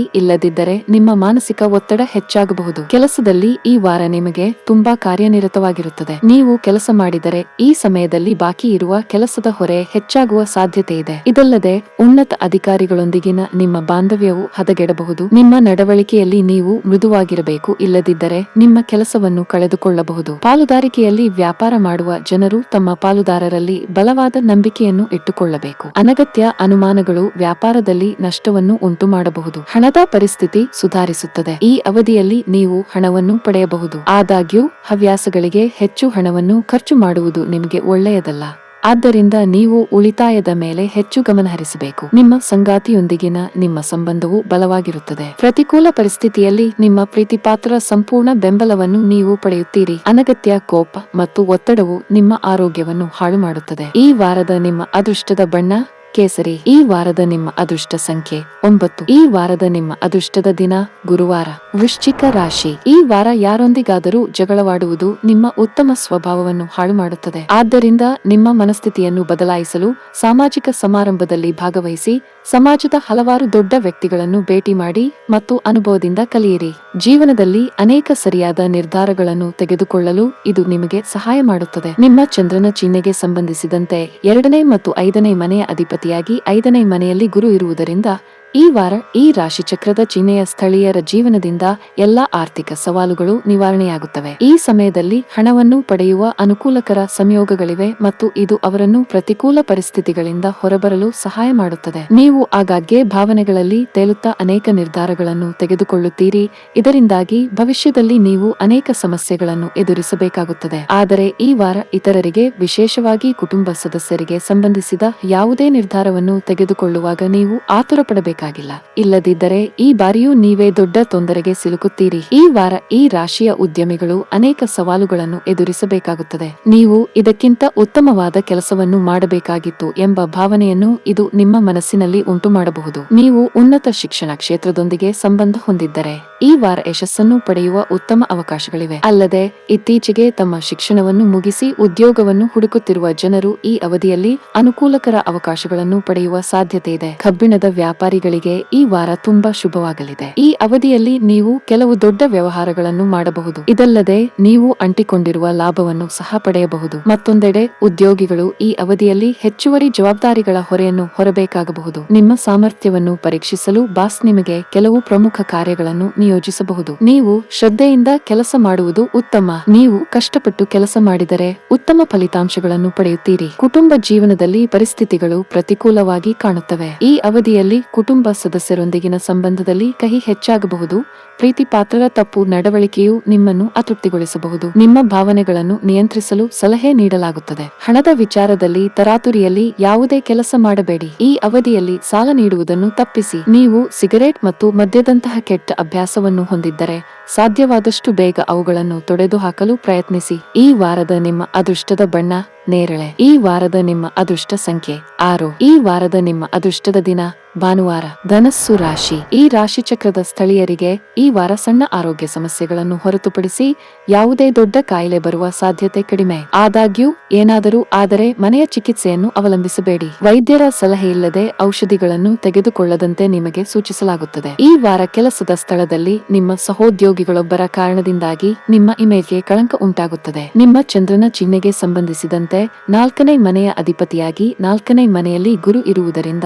ಇಲ್ಲದಿದ್ದರೆ ನಿಮ್ಮ ಮಾನಸಿಕ ಒತ್ತಡ ಹೆಚ್ಚಾಗಬಹುದು. ಕೆಲಸದಲ್ಲಿ ಈ ವಾರ ನಿಮಗೆ ತುಂಬಾ ಕಾರ್ಯನಿರತವಾಗಿರುತ್ತದೆ. ನೀವು ಕೆಲಸ ಮಾಡಿದರೆ ಈ ಸಮಯದಲ್ಲಿ ಬಾಕಿ ಇರುವ ಕೆಲಸದ ಹೊರೆ ಹೆಚ್ಚಾಗುವ ಸಾಧ್ಯತೆ ಇದೆ. ಇದಲ್ಲದೆ, ಉನ್ನತ ಅಧಿಕಾರಿಗಳೊಂದಿಗಿನ ನಿಮ್ಮ ಬಾಂಧವ್ಯವು ಹದಗೆಡಬಹುದು. ನಿಮ್ಮ ನಡವಳಿಕೆಯಲ್ಲಿ ನೀವು ಮೃದುವಾಗಿರಬೇಕು, ಇಲ್ಲದಿದ್ದರೆ ನಿಮ್ಮ ಕೆಲಸವನ್ನು ಕಳೆದುಕೊಳ್ಳಬಹುದು. ಪಾಲುದಾರಿಕೆಯಲ್ಲಿ ವ್ಯಾಪಾರ ಮಾಡುವ ಜನರು ತಮ್ಮ ಪಾಲುದಾರರಲ್ಲಿ ಬಲವಾದ ನಂಬಿಕೆಯನ್ನು ಇಟ್ಟುಕೊಳ್ಳಬೇಕು. ಅನಗತ್ಯ ಅನುಮಾನಗಳು ವ್ಯಾಪಾರದಲ್ಲಿ ನಷ್ಟವನ್ನು ಉಂಟು ಮಾಡಬಹುದು ಹಣದ ಪರಿಸ್ಥಿತಿ ಸುಧಾರಿಸುತ್ತದೆ. ಈ ಅವಧಿಯಲ್ಲಿ ನೀವು ಹಣವನ್ನು ಪಡೆಯಬಹುದು. ಆದಾಗ್ಯೂ ಹವ್ಯಾಸಗಳಿಗೆ ಹೆಚ್ಚು ಹಣವನ್ನು ಖರ್ಚು ಮಾಡುವುದು ನಿಮಗೆ ಒಳ್ಳೆಯದಲ್ಲ. ಆದ್ದರಿಂದ ನೀವು ಉಳಿತಾಯದ ಮೇಲೆ ಹೆಚ್ಚು ಗಮನ ಹರಿಸಬೇಕು ನಿಮ್ಮ ಸಂಗಾತಿಯೊಂದಿಗಿನ ನಿಮ್ಮ ಸಂಬಂಧವು ಬಲವಾಗಿರುತ್ತದೆ. ಪ್ರತಿಕೂಲ ಪರಿಸ್ಥಿತಿಯಲ್ಲಿ ನಿಮ್ಮ ಪ್ರೀತಿಪಾತ್ರ ಸಂಪೂರ್ಣ ಬೆಂಬಲವನ್ನು ನೀವು ಪಡೆಯುತ್ತೀರಿ. ಅನಗತ್ಯ ಕೋಪ ಮತ್ತು ಒತ್ತಡವು ನಿಮ್ಮ ಆರೋಗ್ಯವನ್ನು ಹಾಳು ಮಾಡುತ್ತದೆ ಈ ವಾರದ ನಿಮ್ಮ ಅದೃಷ್ಟದ ಬಣ್ಣ ಕೇಸರಿ, ಈ ವಾರದ ನಿಮ್ಮ ಅದೃಷ್ಟ ಸಂಖ್ಯೆ ಒಂಬತ್ತು. ಈ ವಾರದ ನಿಮ್ಮ ಅದೃಷ್ಟದ ದಿನ ಗುರುವಾರ. ವೃಶ್ಚಿಕ ರಾಶಿ, ಈ ವಾರ ಯಾರೊಂದಿಗಾದರೂ ಜಗಳವಾಡುವುದು ನಿಮ್ಮ ಉತ್ತಮ ಸ್ವಭಾವವನ್ನು ಹಾಳು ಮಾಡುತ್ತದೆ. ಆದ್ದರಿಂದ ನಿಮ್ಮ ಮನಸ್ಥಿತಿಯನ್ನು ಬದಲಾಯಿಸಲು ಸಾಮಾಜಿಕ ಸಮಾರಂಭದಲ್ಲಿ ಭಾಗವಹಿಸಿ, ಸಮಾಜದ ಹಲವಾರು ದೊಡ್ಡ ವ್ಯಕ್ತಿಗಳನ್ನು ಭೇಟಿ ಮಾಡಿ ಮತ್ತು ಅನುಭವದಿಂದ ಕಲಿಯಿರಿ. ಜೀವನದಲ್ಲಿ ಅನೇಕ ಸರಿಯಾದ ನಿರ್ಧಾರಗಳನ್ನು ತೆಗೆದುಕೊಳ್ಳಲು ಇದು ನಿಮಗೆ ಸಹಾಯ ಮಾಡುತ್ತದೆ. ನಿಮ್ಮ ಚಂದ್ರನ ಚಿಹ್ನೆಗೆ ಸಂಬಂಧಿಸಿದಂತೆ ಎರಡನೇ ಮತ್ತು ಐದನೇ ಮನೆಯ ಅಧಿಪತಿಯಾಗಿ ಐದನೇ ಮನೆಯಲ್ಲಿ ಗುರು ಇರುವುದರಿಂದ ಈ ವಾರ ಈ ರಾಶಿಚಕ್ರದ ಚಿಹ್ನೆಯ ಸ್ಥಳೀಯರ ಜೀವನದಿಂದ ಎಲ್ಲಾ ಆರ್ಥಿಕ ಸವಾಲುಗಳು ನಿವಾರಣೆಯಾಗುತ್ತವೆ. ಈ ಸಮಯದಲ್ಲಿ ಹಣವನ್ನು ಪಡೆಯುವ ಅನುಕೂಲಕರ ಸಂಯೋಗಗಳಿವೆ ಮತ್ತು ಇದು ಅವರನ್ನು ಪ್ರತಿಕೂಲ ಪರಿಸ್ಥಿತಿಗಳಿಂದ ಹೊರಬರಲು ಸಹಾಯ ಮಾಡುತ್ತದೆ. ನೀವು ಆಗಾಗ್ಗೆ ಭಾವನೆಗಳಲ್ಲಿ ತೇಲುತ್ತಾ ಅನೇಕ ನಿರ್ಧಾರಗಳನ್ನು ತೆಗೆದುಕೊಳ್ಳುತ್ತೀರಿ. ಇದರಿಂದಾಗಿ ಭವಿಷ್ಯದಲ್ಲಿ ನೀವು ಅನೇಕ ಸಮಸ್ಯೆಗಳನ್ನು ಎದುರಿಸಬೇಕಾಗುತ್ತದೆ. ಆದರೆ ಈ ವಾರ ಇತರರಿಗೆ, ವಿಶೇಷವಾಗಿ ಕುಟುಂಬ ಸದಸ್ಯರಿಗೆ ಸಂಬಂಧಿಸಿದ ಯಾವುದೇ ನಿರ್ಧಾರವನ್ನು ತೆಗೆದುಕೊಳ್ಳುವಾಗ ನೀವು ಆತುರ ಪಡಬೇಕಾಗಿಲ್ಲ ಇಲ್ಲದಿದ್ದರೆ ಈ ಬಾರಿಯೂ ನೀವೇ ದೊಡ್ಡ ತೊಂದರೆಗೆ ಸಿಲುಕುತ್ತೀರಿ. ಈ ವಾರ ಈ ರಾಶಿಯ ಉದ್ಯಮಿಗಳು ಅನೇಕ ಸವಾಲುಗಳನ್ನು ಎದುರಿಸಬೇಕಾಗುತ್ತದೆ. ನೀವು ಇದಕ್ಕಿಂತ ಉತ್ತಮವಾದ ಕೆಲಸವನ್ನು ಮಾಡಬೇಕಾಗಿತ್ತು ಎಂಬ ಭಾವನೆಯನ್ನು ಇದು ನಿಮ್ಮ ಮನಸ್ಸಿನಲ್ಲಿ ಉಂಟು ಮಾಡಬಹುದು ನೀವು ಉನ್ನತ ಶಿಕ್ಷಣ ಕ್ಷೇತ್ರದೊಂದಿಗೆ ಸಂಬಂಧ ಹೊಂದಿದ್ದರೆ ಈ ವಾರ ಯಶಸ್ಸನ್ನು ಪಡೆಯುವ ಉತ್ತಮ ಅವಕಾಶಗಳಿವೆ. ಅಲ್ಲದೆ, ಇತ್ತೀಚೆಗೆ ತಮ್ಮ ಶಿಕ್ಷಣವನ್ನು ಮುಗಿಸಿ ಉದ್ಯೋಗವನ್ನು ಹುಡುಕುತ್ತಿರುವ ಜನರು ಈ ಅವಧಿಯಲ್ಲಿ ಅನುಕೂಲಕರ ಅವಕಾಶಗಳನ್ನು ಪಡೆಯುವ ಸಾಧ್ಯತೆ ಇದೆ. ಕಬ್ಬಿಣದ ವ್ಯಾಪಾರಿಗಳಿಗೆ ಈ ವಾರ ತುಂಬಾ ಶುಭವಾಗಲಿದೆ. ಈ ಅವಧಿಯಲ್ಲಿ ನೀವು ಕೆಲವು ದೊಡ್ಡ ವ್ಯವಹಾರಗಳನ್ನು ಮಾಡಬಹುದು. ಇದಲ್ಲದೆ ನೀವು ಅಂಟಿಕೊಂಡಿರುವ ಲಾಭವನ್ನು ಸಹ ಪಡೆಯಬಹುದು. ಮತ್ತೊಂದೆಡೆ, ಉದ್ಯೋಗಿಗಳು ಈ ಅವಧಿಯಲ್ಲಿ ಹೆಚ್ಚುವರಿ ಜವಾಬ್ದಾರಿಗಳ ಹೊರೆಯನ್ನು ಹೊರಬೇಕಾಗಬಹುದು. ನಿಮ್ಮ ಸಾಮರ್ಥ್ಯವನ್ನು ಪರೀಕ್ಷಿಸಲು ಬಾಸ್ ನಿಮಗೆ ಕೆಲವು ಪ್ರಮುಖ ಕಾರ್ಯಗಳನ್ನು ನಿಯೋಜಿಸಬಹುದು. ನೀವು ಶ್ರದ್ಧೆಯಿಂದ ಕೆಲಸ ಮಾಡುವುದು ಉತ್ತಮ. ನೀವು ಕಷ್ಟಪಟ್ಟು ಕೆಲಸ ಮಾಡಿದರೆ ಉತ್ತಮ ಫಲಿತಾಂಶಗಳನ್ನು ಪಡೆಯುತ್ತೀರಿ. ಕುಟುಂಬ ಜೀವನದಲ್ಲಿ ಪರಿಸ್ಥಿತಿಗಳು ಪ್ರತಿಕೂಲವಾಗಿ ಕಾಣುತ್ತವೆ. ಈ ಅವಧಿಯಲ್ಲಿ ಕುಟುಂಬ ಕುಟುಂಬ ಸದಸ್ಯರೊಂದಿಗಿನ ಸಂಬಂಧದಲ್ಲಿ ಕಹಿ ಹೆಚ್ಚಾಗಬಹುದು. ಪ್ರೀತಿ ಪಾತ್ರರ ತಪ್ಪು ನಡವಳಿಕೆಯು ನಿಮ್ಮನ್ನು ಅತೃಪ್ತಿಗೊಳಿಸಬಹುದು. ನಿಮ್ಮ ಭಾವನೆಗಳನ್ನು ನಿಯಂತ್ರಿಸಲು ಸಲಹೆ ನೀಡಲಾಗುತ್ತದೆ. ಹಣದ ವಿಚಾರದಲ್ಲಿ ತರಾತುರಿಯಲ್ಲಿ ಯಾವುದೇ ಕೆಲಸ ಮಾಡಬೇಡಿ. ಈ ಅವಧಿಯಲ್ಲಿ ಸಾಲ ನೀಡುವುದನ್ನು ತಪ್ಪಿಸಿ. ನೀವು ಸಿಗರೇಟ್ ಮತ್ತು ಮದ್ಯದಂತಹ ಕೆಟ್ಟ ಅಭ್ಯಾಸವನ್ನು ಹೊಂದಿದ್ದರೆ ಸಾಧ್ಯವಾದಷ್ಟು ಬೇಗ ಅವುಗಳನ್ನು ತೊಡೆದುಹಾಕಲು ಪ್ರಯತ್ನಿಸಿ. ಈ ವಾರದ ನಿಮ್ಮ ಅದೃಷ್ಟದ ಬಣ್ಣ ನೇರಳೆ, ಈ ವಾರದ ನಿಮ್ಮ ಅದೃಷ್ಟ ಸಂಖ್ಯೆ ಆರು. ಈ ವಾರದ ನಿಮ್ಮ ಅದೃಷ್ಟದ ದಿನ, ಭಾನುವಾರ. ಧನಸ್ಸು ರಾಶಿ. ಈ ರಾಶಿ ಚಕ್ರದ ಸ್ಥಳೀಯರಿಗೆ ಈ ವಾರ ಸಣ್ಣ ಆರೋಗ್ಯ ಸಮಸ್ಯೆಗಳನ್ನು ಹೊರತುಪಡಿಸಿ ಯಾವುದೇ ದೊಡ್ಡ ಕಾಯಿಲೆ ಬರುವ ಸಾಧ್ಯತೆ ಕಡಿಮೆ. ಆದಾಗ್ಯೂ, ಏನಾದರೂ ಆದರೆ ಮನೆಯ ಚಿಕಿತ್ಸೆಯನ್ನು ಅವಲಂಬಿಸಬೇಡಿ. ವೈದ್ಯರ ಸಲಹೆ ಇಲ್ಲದೆ ಔಷಧಿಗಳನ್ನು ತೆಗೆದುಕೊಳ್ಳದಂತೆ ನಿಮಗೆ ಸೂಚಿಸಲಾಗುತ್ತದೆ. ಈ ವಾರ ಕೆಲಸದ ಸ್ಥಳದಲ್ಲಿ ನಿಮ್ಮ ಸಹೋದ್ಯೋಗಿಗಳೊಬ್ಬರ ಕಾರಣದಿಂದಾಗಿ ನಿಮ್ಮ ಇಮೇಜ್ಗೆ ಕಳಂಕ ಉಂಟಾಗುತ್ತದೆ. ನಿಮ್ಮ ಚಂದ್ರನ ಚಿಹ್ನೆಗೆ ಸಂಬಂಧಿಸಿದಂತೆ ನಾಲ್ಕನೇ ಮನೆಯ ಅಧಿಪತಿಯಾಗಿ ನಾಲ್ಕನೇ ಮನೆಯಲ್ಲಿ ಗುರು ಇರುವುದರಿಂದ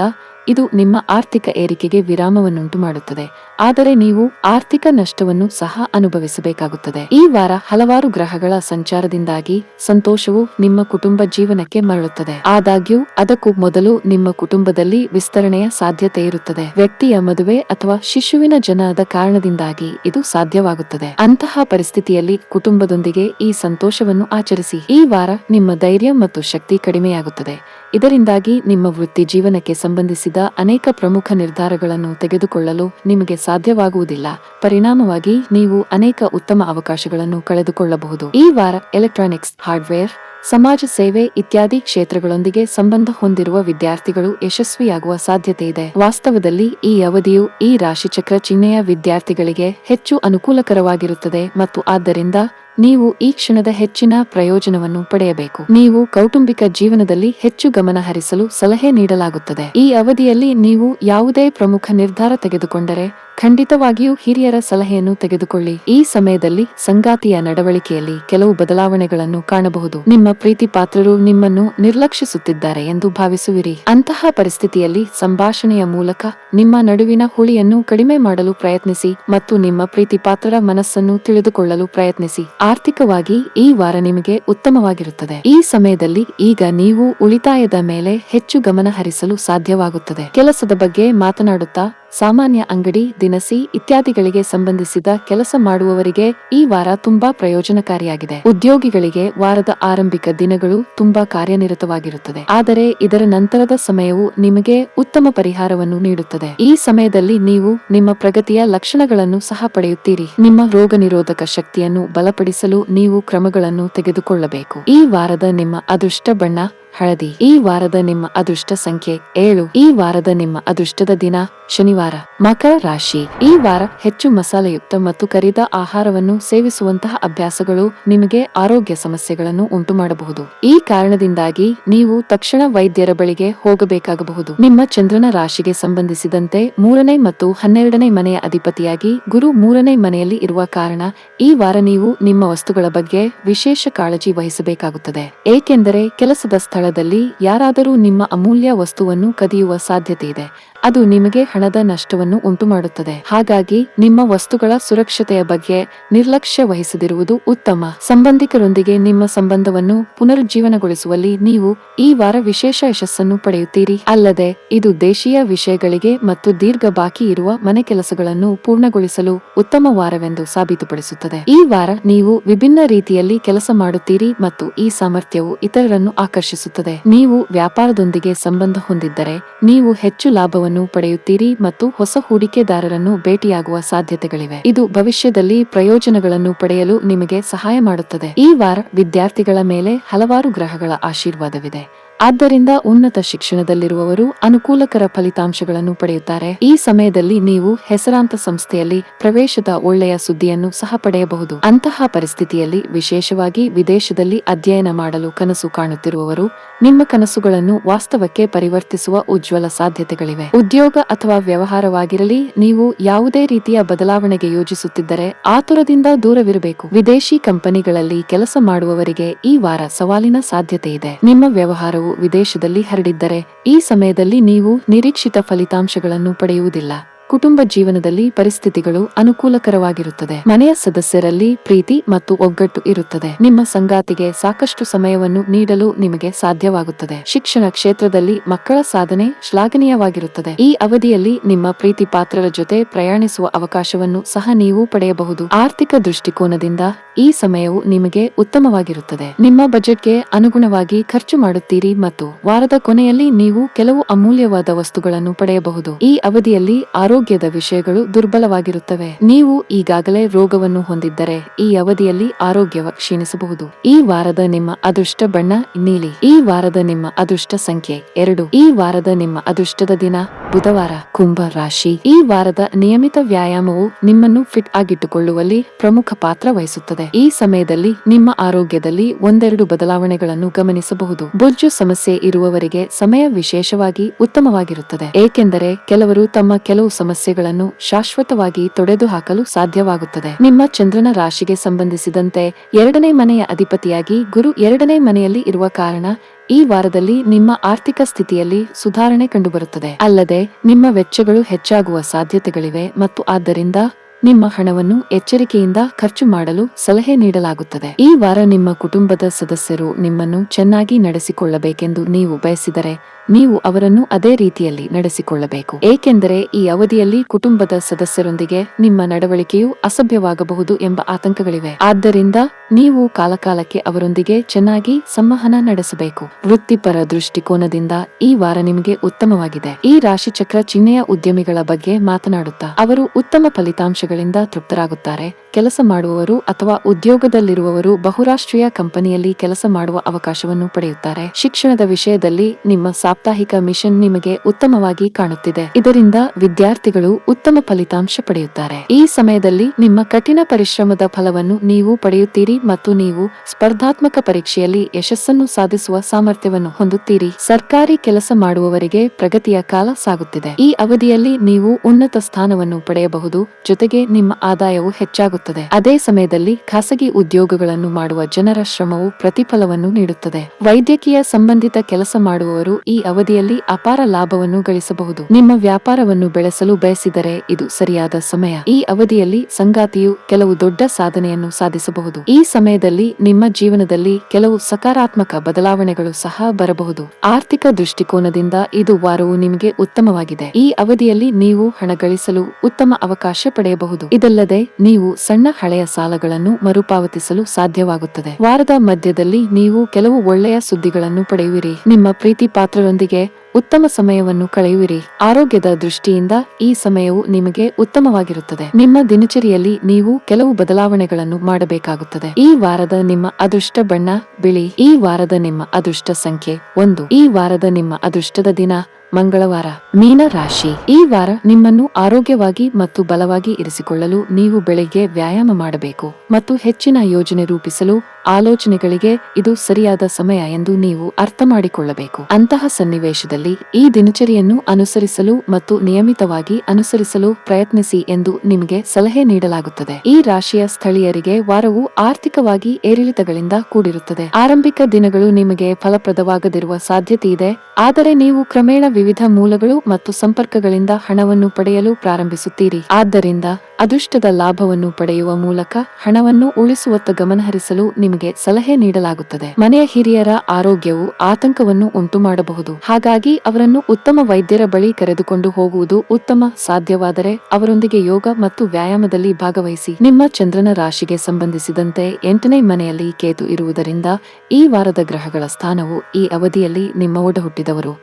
ಇದು ನಿಮ್ಮ ಆರ್ಥಿಕ ಏರಿಕೆಗೆ ವಿರಾಮವನ್ನುಂಟು ಮಾಡುತ್ತದೆ. ಆದರೆ ನೀವು ಆರ್ಥಿಕ ನಷ್ಟವನ್ನು ಸಹ ಅನುಭವಿಸಬೇಕಾಗುತ್ತದೆ. ಈ ವಾರ ಹಲವಾರು ಗ್ರಹಗಳ ಸಂಚಾರದಿಂದಾಗಿ ಸಂತೋಷವು ನಿಮ್ಮ ಕುಟುಂಬ ಜೀವನಕ್ಕೆ ಮರಳುತ್ತದೆ. ಆದಾಗ್ಯೂ, ಅದಕ್ಕೂ ಮೊದಲು ನಿಮ್ಮ ಕುಟುಂಬದಲ್ಲಿ ವಿಸ್ತರಣೆಯ ಸಾಧ್ಯತೆ ಇರುತ್ತದೆ. ವ್ಯಕ್ತಿಯ ಮದುವೆ ಅಥವಾ ಶಿಶುವಿನ ಜನನದ ಕಾರಣದಿಂದಾಗಿ ಇದು ಸಾಧ್ಯವಾಗುತ್ತದೆ. ಅಂತಹ ಪರಿಸ್ಥಿತಿಯಲ್ಲಿ ಕುಟುಂಬದೊಂದಿಗೆ ಈ ಸಂತೋಷವನ್ನು ಆಚರಿಸಿ. ಈ ವಾರ ನಿಮ್ಮ ಧೈರ್ಯ ಮತ್ತು ಶಕ್ತಿ ಕಡಿಮೆಯಾಗುತ್ತದೆ. ಇದರಿಂದಾಗಿ ನಿಮ್ಮ ವೃತ್ತಿ ಜೀವನಕ್ಕೆ ಸಂಬಂಧಿಸಿದ ಅನೇಕ ಪ್ರಮುಖ ನಿರ್ಧಾರಗಳನ್ನು ತೆಗೆದುಕೊಳ್ಳಲು ನಿಮಗೆ ಸಾಧ್ಯವಾಗುವುದಿಲ್ಲ. ಪರಿಣಾಮವಾಗಿ ನೀವು ಅನೇಕ ಉತ್ತಮ ಅವಕಾಶಗಳನ್ನು ಕಳೆದುಕೊಳ್ಳಬಹುದು. ಈ ವಾರ ಎಲೆಕ್ಟ್ರಾನಿಕ್ಸ್, ಹಾರ್ಡ್ವೇರ್, ಸಮಾಜ ಸೇವೆ ಇತ್ಯಾದಿ ಕ್ಷೇತ್ರಗಳೊಂದಿಗೆ ಸಂಬಂಧ ಹೊಂದಿರುವ ವಿದ್ಯಾರ್ಥಿಗಳು ಯಶಸ್ವಿಯಾಗುವ ಸಾಧ್ಯತೆ ಇದೆ. ವಾಸ್ತವದಲ್ಲಿ ಈ ಅವಧಿಯು ಈ ರಾಶಿಚಕ್ರ ಚಿಹ್ನೆಯ ವಿದ್ಯಾರ್ಥಿಗಳಿಗೆ ಹೆಚ್ಚು ಅನುಕೂಲಕರವಾಗಿರುತ್ತದೆ ಮತ್ತು ಆದ್ದರಿಂದ ನೀವು ಈ ಕ್ಷಣದ ಹೆಚ್ಚಿನ ಪ್ರಯೋಜನವನ್ನು ಪಡೆಯಬೇಕು. ನೀವು ಕೌಟುಂಬಿಕ ಜೀವನದಲ್ಲಿ ಹೆಚ್ಚು ಗಮನ ಹರಿಸಲು ಸಲಹೆ ನೀಡಲಾಗುತ್ತದೆ. ಈ ಅವಧಿಯಲ್ಲಿ ನೀವು ಯಾವುದೇ ಪ್ರಮುಖ ನಿರ್ಧಾರ ತೆಗೆದುಕೊಂಡರೆ ಖಂಡಿತವಾಗಿಯೂ ಹಿರಿಯರ ಸಲಹೆಯನ್ನು ತೆಗೆದುಕೊಳ್ಳಿ. ಈ ಸಮಯದಲ್ಲಿ ಸಂಗಾತಿಯ ನಡವಳಿಕೆಯಲ್ಲಿ ಕೆಲವು ಬದಲಾವಣೆಗಳನ್ನು ಕಾಣಬಹುದು. ನಿಮ್ಮ ಪ್ರೀತಿ ಪಾತ್ರರು ನಿಮ್ಮನ್ನು ನಿರ್ಲಕ್ಷಿಸುತ್ತಿದ್ದಾರೆ ಎಂದು ಭಾವಿಸುವಿರಿ. ಅಂತಹ ಪರಿಸ್ಥಿತಿಯಲ್ಲಿ ಸಂಭಾಷಣೆಯ ಮೂಲಕ ನಿಮ್ಮ ನಡುವಿನ ಹುಳಿಯನ್ನು ಕಡಿಮೆ ಮಾಡಲು ಪ್ರಯತ್ನಿಸಿ ಮತ್ತು ನಿಮ್ಮ ಪ್ರೀತಿ ಪಾತ್ರರ ಮನಸ್ಸನ್ನು ತಿಳಿದುಕೊಳ್ಳಲು ಪ್ರಯತ್ನಿಸಿ. ಆರ್ಥಿಕವಾಗಿ ಈ ವಾರ ನಿಮಗೆ ಉತ್ತಮವಾಗಿರುತ್ತದೆ. ಈ ಸಮಯದಲ್ಲಿ ಈಗ ನೀವು ಉಳಿತಾಯದ ಮೇಲೆ ಹೆಚ್ಚು ಗಮನ ಹರಿಸಲು ಸಾಧ್ಯವಾಗುತ್ತದೆ. ಕೆಲಸದ ಬಗ್ಗೆ ಮಾತನಾಡುತ್ತಾ ಸಾಮಾನ್ಯ ಅಂಗಡಿ, ದಿನಸಿ ಇತ್ಯಾದಿಗಳಿಗೆ ಸಂಬಂಧಿಸಿದ ಕೆಲಸ ಮಾಡುವವರಿಗೆ ಈ ವಾರ ತುಂಬಾ ಪ್ರಯೋಜನಕಾರಿಯಾಗಿದೆ. ಉದ್ಯೋಗಿಗಳಿಗೆ ವಾರದ ಆರಂಭಿಕ ದಿನಗಳು ತುಂಬಾ ಕಾರ್ಯನಿರತವಾಗಿರುತ್ತದೆ. ಆದರೆ ಇದರ ನಂತರದ ಸಮಯವು ನಿಮಗೆ ಉತ್ತಮ ಪರಿಹಾರವನ್ನು ನೀಡುತ್ತದೆ. ಈ ಸಮಯದಲ್ಲಿ ನೀವು ನಿಮ್ಮ ಪ್ರಗತಿಯ ಲಕ್ಷಣಗಳನ್ನು ಸಹ ಪಡೆಯುತ್ತೀರಿ. ನಿಮ್ಮ ರೋಗ ನಿರೋಧಕ ಶಕ್ತಿಯನ್ನು ಬಲಪಡಿಸಲು ನೀವು ಕ್ರಮಗಳನ್ನು ತೆಗೆದುಕೊಳ್ಳಬೇಕು. ಈ ವಾರದ ನಿಮ್ಮ ಅದೃಷ್ಟ ಬಣ್ಣ ಹಳದಿ. ಈ ವಾರದ ನಿಮ್ಮ ಅದೃಷ್ಟ ಸಂಖ್ಯೆ ಏಳು. ಈ ವಾರದ ನಿಮ್ಮ ಅದೃಷ್ಟದ ದಿನ ಶನಿವಾರ. ಮಕರ ರಾಶಿ. ಈ ವಾರ ಹೆಚ್ಚು ಮಸಾಲೆಯುಕ್ತ ಮತ್ತು ಕರಿದ ಆಹಾರವನ್ನು ಸೇವಿಸುವಂತಹ ಅಭ್ಯಾಸಗಳು ನಿಮಗೆ ಆರೋಗ್ಯ ಸಮಸ್ಯೆಗಳನ್ನು ಉಂಟು ಮಾಡಬಹುದು ಈ ಕಾರಣದಿಂದಾಗಿ ನೀವು ತಕ್ಷಣ ವೈದ್ಯರ ಬಳಿಗೆ ಹೋಗಬೇಕಾಗಬಹುದು. ನಿಮ್ಮ ಚಂದ್ರನ ರಾಶಿಗೆ ಸಂಬಂಧಿಸಿದಂತೆ ಮೂರನೇ ಮತ್ತು ಹನ್ನೆರಡನೇ ಮನೆಯ ಅಧಿಪತಿಯಾಗಿ ಗುರು ಮೂರನೇ ಮನೆಯಲ್ಲಿ ಇರುವ ಕಾರಣ ಈ ವಾರ ನೀವು ನಿಮ್ಮ ವಸ್ತುಗಳ ಬಗ್ಗೆ ವಿಶೇಷ ಕಾಳಜಿ ವಹಿಸಬೇಕಾಗುತ್ತದೆ. ಏಕೆಂದರೆ ಕೆಲಸದ ಸ್ಥಳದಲ್ಲಿ ಯಾರಾದರೂ ನಿಮ್ಮ ಅಮೂಲ್ಯ ವಸ್ತುವನ್ನು ಕದಿಯುವ ಸಾಧ್ಯತೆ ಇದೆ ಅದು ನಿಮಗೆ ಹಣದ ನಷ್ಟವನ್ನು ಉಂಟುಮಾಡುತ್ತದೆ. ಹಾಗಾಗಿ ನಿಮ್ಮ ವಸ್ತುಗಳ ಸುರಕ್ಷತೆಯ ಬಗ್ಗೆ ನಿರ್ಲಕ್ಷ್ಯ ವಹಿಸದಿರುವುದು ಉತ್ತಮ. ಸಂಬಂಧಿಕರೊಂದಿಗೆ ನಿಮ್ಮ ಸಂಬಂಧವನ್ನು ಪುನರುಜ್ಜೀವನಗೊಳಿಸುವಲ್ಲಿ ನೀವು ಈ ವಾರ ವಿಶೇಷ ಯಶಸ್ಸನ್ನು ಪಡೆಯುತ್ತೀರಿ. ಅಲ್ಲದೆ, ಇದು ದೇಶೀಯ ವಿಷಯಗಳಿಗೆ ಮತ್ತು ದೀರ್ಘ ಬಾಕಿ ಇರುವ ಮನೆ ಕೆಲಸಗಳನ್ನು ಪೂರ್ಣಗೊಳಿಸಲು ಉತ್ತಮ ವಾರವೆಂದು ಸಾಬೀತುಪಡಿಸುತ್ತದೆ. ಈ ವಾರ ನೀವು ವಿಭಿನ್ನ ರೀತಿಯಲ್ಲಿ ಕೆಲಸ ಮಾಡುತ್ತೀರಿ ಮತ್ತು ಈ ಸಾಮರ್ಥ್ಯವು ಇತರರನ್ನು ಆಕರ್ಷಿಸುತ್ತದೆ. ನೀವು ವ್ಯಾಪಾರದೊಂದಿಗೆ ಸಂಬಂಧ ಹೊಂದಿದ್ದರೆ, ನೀವು ಹೆಚ್ಚು ಲಾಭವನ್ನು ಪಡೆಯುತ್ತೀರಿ ಮತ್ತು ಹೊಸ ಹೂಡಿಕೆದಾರರನ್ನು ಭೇಟಿಯಾಗುವ ಸಾಧ್ಯತೆಗಳಿವೆ. ಇದು ಭವಿಷ್ಯದಲ್ಲಿ ಪ್ರಯೋಜನಗಳನ್ನು ಪಡೆಯಲು ನಿಮಗೆ ಸಹಾಯ ಮಾಡುತ್ತದೆ. ಈ ವಾರ ವಿದ್ಯಾರ್ಥಿಗಳ ಮೇಲೆ ಹಲವಾರು ಗ್ರಹಗಳ ಆಶೀರ್ವಾದವಿದೆ. ಆದ್ದರಿಂದ ಉನ್ನತ ಶಿಕ್ಷಣದಲ್ಲಿರುವವರು ಅನುಕೂಲಕರ ಫಲಿತಾಂಶಗಳನ್ನು ಪಡೆಯುತ್ತಾರೆ. ಈ ಸಮಯದಲ್ಲಿ ನೀವು ಹೆಸರಾಂತ ಸಂಸ್ಥೆಯಲ್ಲಿ ಪ್ರವೇಶದ ಒಳ್ಳೆಯ ಸುದ್ದಿಯನ್ನು ಸಹ ಪಡೆಯಬಹುದು. ಅಂತಹ ಪರಿಸ್ಥಿತಿಯಲ್ಲಿ ವಿಶೇಷವಾಗಿ ವಿದೇಶದಲ್ಲಿ ಅಧ್ಯಯನ ಮಾಡಲು ಕನಸು ಕಾಣುತ್ತಿರುವವರು ನಿಮ್ಮ ಕನಸುಗಳನ್ನು ವಾಸ್ತವಕ್ಕೆ ಪರಿವರ್ತಿಸುವ ಉಜ್ವಲ ಸಾಧ್ಯತೆಗಳಿವೆ. ಉದ್ಯೋಗ ಅಥವಾ ವ್ಯವಹಾರವಾಗಿರಲಿ, ನೀವು ಯಾವುದೇ ರೀತಿಯ ಬದಲಾವಣೆಗೆ ಯೋಜಿಸುತ್ತಿದ್ದರೆ ಆತುರದಿಂದ ದೂರವಿರಬೇಕು. ವಿದೇಶಿ ಕಂಪನಿಗಳಲ್ಲಿ ಕೆಲಸ ಮಾಡುವವರಿಗೆ ಈ ವಾರ ಸವಾಲಿನ ಸಾಧ್ಯತೆ ಇದೆ ನಿಮ್ಮ ವ್ಯವಹಾರವು ವಿದೇಶದಲ್ಲಿ ಹರಡಿದ್ದರೆ ಈ ಸಮಯದಲ್ಲಿ ನೀವು ನಿರೀಕ್ಷಿತ ಫಲಿತಾಂಶಗಳನ್ನು ಪಡೆಯುವುದಿಲ್ಲ. ಕುಟುಂಬ ಜೀವನದಲ್ಲಿ ಪರಿಸ್ಥಿತಿಗಳು ಅನುಕೂಲಕರವಾಗಿರುತ್ತದೆ. ಮನೆಯ ಸದಸ್ಯರಲ್ಲಿ ಪ್ರೀತಿ ಮತ್ತು ಒಗ್ಗಟ್ಟು ಇರುತ್ತದೆ. ನಿಮ್ಮ ಸಂಗಾತಿಗೆ ಸಾಕಷ್ಟು ಸಮಯವನ್ನು ನೀಡಲು ನಿಮಗೆ ಸಾಧ್ಯವಾಗುತ್ತದೆ. ಶಿಕ್ಷಣ ಕ್ಷೇತ್ರದಲ್ಲಿ ಮಕ್ಕಳ ಸಾಧನೆ ಶ್ಲಾಘನೀಯವಾಗಿರುತ್ತದೆ. ಈ ಅವಧಿಯಲ್ಲಿ ನಿಮ್ಮ ಪ್ರೀತಿ ಪಾತ್ರರ ಜೊತೆ ಪ್ರಯಾಣಿಸುವ ಅವಕಾಶವನ್ನು ಸಹ ನೀವು ಪಡೆಯಬಹುದು. ಆರ್ಥಿಕ ದೃಷ್ಟಿಕೋನದಿಂದ ಈ ಸಮಯವು ನಿಮಗೆ ಉತ್ತಮವಾಗಿರುತ್ತದೆ. ನಿಮ್ಮ ಬಜೆಟ್ಗೆ ಅನುಗುಣವಾಗಿ ಖರ್ಚು ಮಾಡುತ್ತೀರಿ ಮತ್ತು ವಾರದ ಕೊನೆಯಲ್ಲಿ ನೀವು ಕೆಲವು ಅಮೂಲ್ಯವಾದ ವಸ್ತುಗಳನ್ನು ಪಡೆಯಬಹುದು. ಈ ಅವಧಿಯಲ್ಲಿ ಆರೋಗ್ಯದ ವಿಷಯಗಳು ದುರ್ಬಲವಾಗಿರುತ್ತವೆ. ನೀವು ಈಗಾಗಲೇ ರೋಗವನ್ನು ಹೊಂದಿದ್ದರೆ ಈ ಅವಧಿಯಲ್ಲಿ ಆರೋಗ್ಯ ಕ್ಷೀಣಿಸಬಹುದು. ಈ ವಾರದ ನಿಮ್ಮ ಅದೃಷ್ಟ ಬಣ್ಣ ನೀಲಿ. ಈ ವಾರದ ನಿಮ್ಮ ಅದೃಷ್ಟ ಸಂಖ್ಯೆ ಎರಡು. ಈ ವಾರದ ನಿಮ್ಮ ಅದೃಷ್ಟದ ದಿನ ಬುಧವಾರ, ಕುಂಭ ರಾಶಿ. ಈ ವಾರದ ನಿಯಮಿತ ವ್ಯಾಯಾಮವು ನಿಮ್ಮನ್ನು ಫಿಟ್ ಆಗಿಟ್ಟುಕೊಳ್ಳುವಲ್ಲಿ ಪ್ರಮುಖ ಪಾತ್ರ ವಹಿಸುತ್ತದೆ. ಈ ಸಮಯದಲ್ಲಿ ನಿಮ್ಮ ಆರೋಗ್ಯದಲ್ಲಿ ಒಂದೆರಡು ಬದಲಾವಣೆಗಳನ್ನು ಗಮನಿಸಬಹುದು. ಬೊಜ್ಜು ಸಮಸ್ಯೆ ಇರುವವರಿಗೆ ಸಮಯ ವಿಶೇಷವಾಗಿ ಉತ್ತಮವಾಗಿರುತ್ತದೆ. ಏಕೆಂದರೆ ಕೆಲವರು ತಮ್ಮ ಕೆಲವು ಸಮಸ್ಯೆಗಳನ್ನು ಶಾಶ್ವತವಾಗಿ ತೊಡೆದುಹಾಕಲು ಸಾಧ್ಯವಾಗುತ್ತದೆ. ನಿಮ್ಮ ಚಂದ್ರನ ರಾಶಿಗೆ ಸಂಬಂಧಿಸಿದಂತೆ ಎರಡನೇ ಮನೆಯ ಅಧಿಪತಿಯಾಗಿ ಗುರು ಎರಡನೇ ಮನೆಯಲ್ಲಿ ಇರುವ ಕಾರಣ ಈ ವಾರದಲ್ಲಿ ನಿಮ್ಮ ಆರ್ಥಿಕ ಸ್ಥಿತಿಯಲ್ಲಿ ಸುಧಾರಣೆ ಕಂಡುಬರುತ್ತದೆ. ಅಲ್ಲದೆ, ನಿಮ್ಮ ವೆಚ್ಚಗಳು ಹೆಚ್ಚಾಗುವ ಸಾಧ್ಯತೆಗಳಿವೆ ಮತ್ತು ಆದ್ದರಿಂದ ನಿಮ್ಮ ಹಣವನ್ನು ಎಚ್ಚರಿಕೆಯಿಂದ ಖರ್ಚು ಮಾಡಲು ಸಲಹೆ ನೀಡಲಾಗುತ್ತದೆ. ಈ ವಾರ ನಿಮ್ಮ ಕುಟುಂಬದ ಸದಸ್ಯರು ನಿಮ್ಮನ್ನು ಚೆನ್ನಾಗಿ ನಡೆಸಿಕೊಳ್ಳಬೇಕೆಂದು ನೀವು ಬಯಸಿದರೆ ನೀವು ಅವರನ್ನು ಅದೇ ರೀತಿಯಲ್ಲಿ ನಡೆಸಿಕೊಳ್ಳಬೇಕು. ಏಕೆಂದರೆ ಈ ಅವಧಿಯಲ್ಲಿ ಕುಟುಂಬದ ಸದಸ್ಯರೊಂದಿಗೆ ನಿಮ್ಮ ನಡವಳಿಕೆಯು ಅಸಭ್ಯವಾಗಬಹುದು ಎಂಬ ಆತಂಕಗಳಿವೆ. ಆದ್ದರಿಂದ ನೀವು ಕಾಲಕಾಲಕ್ಕೆ ಅವರೊಂದಿಗೆ ಚೆನ್ನಾಗಿ ಸಂವಹನ ನಡೆಸಬೇಕು. ವೃತ್ತಿಪರ ದೃಷ್ಟಿಕೋನದಿಂದ ಈ ವಾರ ನಿಮಗೆ ಉತ್ತಮವಾಗಿದೆ. ಈ ರಾಶಿಚಕ್ರ ಚಿಹ್ನೆಯ ಉದ್ಯಮಿಗಳ ಬಗ್ಗೆ ಮಾತನಾಡುತ್ತಾ ಅವರು ಉತ್ತಮ ಫಲಿತಾಂಶಗಳಿಂದ ತೃಪ್ತರಾಗುತ್ತಾರೆ. ಕೆಲಸ ಮಾಡುವವರು ಅಥವಾ ಉದ್ಯೋಗದಲ್ಲಿರುವವರು ಬಹುರಾಷ್ಟ್ರೀಯ ಕಂಪನಿಯಲ್ಲಿ ಕೆಲಸ ಮಾಡುವ ಅವಕಾಶವನ್ನು ಪಡೆಯುತ್ತಾರೆ. ಶಿಕ್ಷಣದ ವಿಷಯದಲ್ಲಿ ನಿಮ್ಮ ಸಾಪ್ತಾಹಿಕ ಮಿಷನ್ ನಿಮಗೆ ಉತ್ತಮವಾಗಿ ಕಾಣುತ್ತಿದೆ. ಇದರಿಂದ ವಿದ್ಯಾರ್ಥಿಗಳು ಉತ್ತಮ ಫಲಿತಾಂಶ ಪಡೆಯುತ್ತಾರೆ. ಈ ಸಮಯದಲ್ಲಿ ನಿಮ್ಮ ಕಠಿಣ ಪರಿಶ್ರಮದ ಫಲವನ್ನು ನೀವು ಪಡೆಯುತ್ತೀರಿ ಮತ್ತು ನೀವು ಸ್ಪರ್ಧಾತ್ಮಕ ಪರೀಕ್ಷೆಯಲ್ಲಿ ಯಶಸ್ಸನ್ನು ಸಾಧಿಸುವ ಸಾಮರ್ಥ್ಯವನ್ನು ಹೊಂದುತ್ತೀರಿ. ಸರ್ಕಾರಿ ಕೆಲಸ ಮಾಡುವವರಿಗೆ ಪ್ರಗತಿಯ ಕಾಲ ಸಾಗುತ್ತಿದೆ. ಈ ಅವಧಿಯಲ್ಲಿ ನೀವು ಉನ್ನತ ಸ್ಥಾನವನ್ನು ಪಡೆಯಬಹುದು, ಜೊತೆಗೆ ನಿಮ್ಮ ಆದಾಯವು ಹೆಚ್ಚಾಗುತ್ತದೆ. ಅದೇ ಸಮಯದಲ್ಲಿ ಖಾಸಗಿ ಉದ್ಯೋಗಗಳನ್ನು ಮಾಡುವ ಜನರ ಶ್ರಮವು ಪ್ರತಿಫಲವನ್ನು ನೀಡುತ್ತದೆ. ವೈದ್ಯಕೀಯ ಸಂಬಂಧಿತ ಕೆಲಸ ಮಾಡುವವರು ಈ ಅವಧಿಯಲ್ಲಿ ಅಪಾರ ಲಾಭವನ್ನು ಗಳಿಸಬಹುದು. ನಿಮ್ಮ ವ್ಯಾಪಾರವನ್ನು ಬೆಳೆಸಲು ಬಯಸಿದರೆ ಇದು ಸರಿಯಾದ ಸಮಯ. ಈ ಅವಧಿಯಲ್ಲಿ ಸಂಗಾತಿಯು ಕೆಲವು ದೊಡ್ಡ ಸಾಧನೆಯನ್ನು ಸಾಧಿಸಬಹುದು. ಈ ಸಮಯದಲ್ಲಿ ನಿಮ್ಮ ಜೀವನದಲ್ಲಿ ಕೆಲವು ಸಕಾರಾತ್ಮಕ ಬದಲಾವಣೆಗಳು ಸಹ ಬರಬಹುದು. ಆರ್ಥಿಕ ದೃಷ್ಟಿಕೋನದಿಂದ ಇದು ವಾರವು ನಿಮಗೆ ಉತ್ತಮವಾಗಿದೆ. ಈ ಅವಧಿಯಲ್ಲಿ ನೀವು ಹಣ ಗಳಿಸಲು ಉತ್ತಮ ಅವಕಾಶ ಪಡೆಯಬಹುದು. ಇದಲ್ಲದೆ, ನೀವು ಸಣ್ಣ ಹಳೆಯ ಸಾಲಗಳನ್ನು ಮರುಪಾವತಿಸಲು ಸಾಧ್ಯವಾಗುತ್ತದೆ. ವಾರದ ಮಧ್ಯದಲ್ಲಿ ನೀವು ಕೆಲವು ಒಳ್ಳೆಯ ಸುದ್ದಿಗಳನ್ನು ಪಡೆಯುವಿರಿ. ನಿಮ್ಮ ಪ್ರೀತಿ ಪಾತ್ರರೊಂದಿಗೆ ಉತ್ತಮ ಸಮಯವನ್ನು ಕಳೆಯುವಿರಿ. ಆರೋಗ್ಯದ ದೃಷ್ಟಿಯಿಂದ ಈ ಸಮಯವು ನಿಮಗೆ ಉತ್ತಮವಾಗಿರುತ್ತದೆ. ನಿಮ್ಮ ದಿನಚರಿಯಲ್ಲಿ ನೀವು ಕೆಲವು ಬದಲಾವಣೆಗಳನ್ನು ಮಾಡಬೇಕಾಗುತ್ತದೆ. ಈ ವಾರದ ನಿಮ್ಮ ಅದೃಷ್ಟ ಬಣ್ಣ ಬಿಳಿ. ಈ ವಾರದ ನಿಮ್ಮ ಅದೃಷ್ಟ ಸಂಖ್ಯೆ ಒಂದು. ಈ ವಾರದ ನಿಮ್ಮ ಅದೃಷ್ಟದ ದಿನ ಮಂಗಳವಾರ. ಮೀನ ರಾಶಿ. ಈ ವಾರ ನಿಮ್ಮನ್ನು ಆರೋಗ್ಯವಾಗಿ ಮತ್ತು ಬಲವಾಗಿ ಇರಿಸಿಕೊಳ್ಳಲು ನೀವು ಬೆಳಿಗ್ಗೆ ವ್ಯಾಯಾಮ ಮಾಡಬೇಕು ಮತ್ತು ಹೆಚ್ಚಿನ ಯೋಜನೆ ರೂಪಿಸಲು ಆಲೋಚನೆಗಳಿಗೆ ಇದು ಸರಿಯಾದ ಸಮಯ ಎಂದು ನೀವು ಅರ್ಥ ಮಾಡಿಕೊಳ್ಳಬೇಕು. ಅಂತಹ ಸನ್ನಿವೇಶದಲ್ಲಿ ಈ ದಿನಚರಿಯನ್ನು ಅನುಸರಿಸಲು ಮತ್ತು ನಿಯಮಿತವಾಗಿ ಅನುಸರಿಸಲು ಪ್ರಯತ್ನಿಸಿ ಎಂದು ನಿಮಗೆ ಸಲಹೆ ನೀಡಲಾಗುತ್ತದೆ. ಈ ರಾಶಿಯ ಸ್ಥಳೀಯರಿಗೆ ವಾರವು ಆರ್ಥಿಕವಾಗಿ ಏರಿಳಿತಗಳಿಂದ ಕೂಡಿರುತ್ತದೆ. ಆರಂಭಿಕ ದಿನಗಳು ನಿಮಗೆ ಫಲಪ್ರದವಾಗದಿರುವ ಸಾಧ್ಯತೆ ಇದೆ, ಆದರೆ ನೀವು ಕ್ರಮೇಣ ವಿವಿಧ ಮೂಲಗಳು ಮತ್ತು ಸಂಪರ್ಕಗಳಿಂದ ಹಣವನ್ನು ಪಡೆಯಲು ಪ್ರಾರಂಭಿಸುತ್ತೀರಿ. ಆದ್ದರಿಂದ ಅದೃಷ್ಟದ ಲಾಭವನ್ನು ಪಡೆಯುವ ಮೂಲಕ ಹಣವನ್ನು ಉಳಿಸುವತ್ತ ಗಮನಹರಿಸಲು ನಿಮಗೆ ಸಲಹೆ ನೀಡಲಾಗುತ್ತದೆ. ಮನೆಯ ಹಿರಿಯರ ಆರೋಗ್ಯವು ಆತಂಕವನ್ನು ಉಂಟು ಮಾಡಬಹುದು ಹಾಗಾಗಿ ಅವರನ್ನು ಉತ್ತಮ ವೈದ್ಯರ ಬಳಿ ಕರೆದುಕೊಂಡು ಹೋಗುವುದು ಉತ್ತಮ ಸಾಧ್ಯವಾದರೆ ಅವರೊಂದಿಗೆ ಯೋಗ ಮತ್ತು ವ್ಯಾಯಾಮದಲ್ಲಿ ಭಾಗವಹಿಸಿ. ನಿಮ್ಮ ಚಂದ್ರನ ರಾಶಿಗೆ ಸಂಬಂಧಿಸಿದಂತೆ ಎಂಟನೇ ಮನೆಯಲ್ಲಿ ಕೇತು ಇರುವುದರಿಂದ ಈ ವಾರದ ಗ್ರಹಗಳ ಸ್ಥಾನವು ಈ ಅವಧಿಯಲ್ಲಿ ನಿಮ್ಮ ಒಡ ಹುಟ್ಟಿದವರು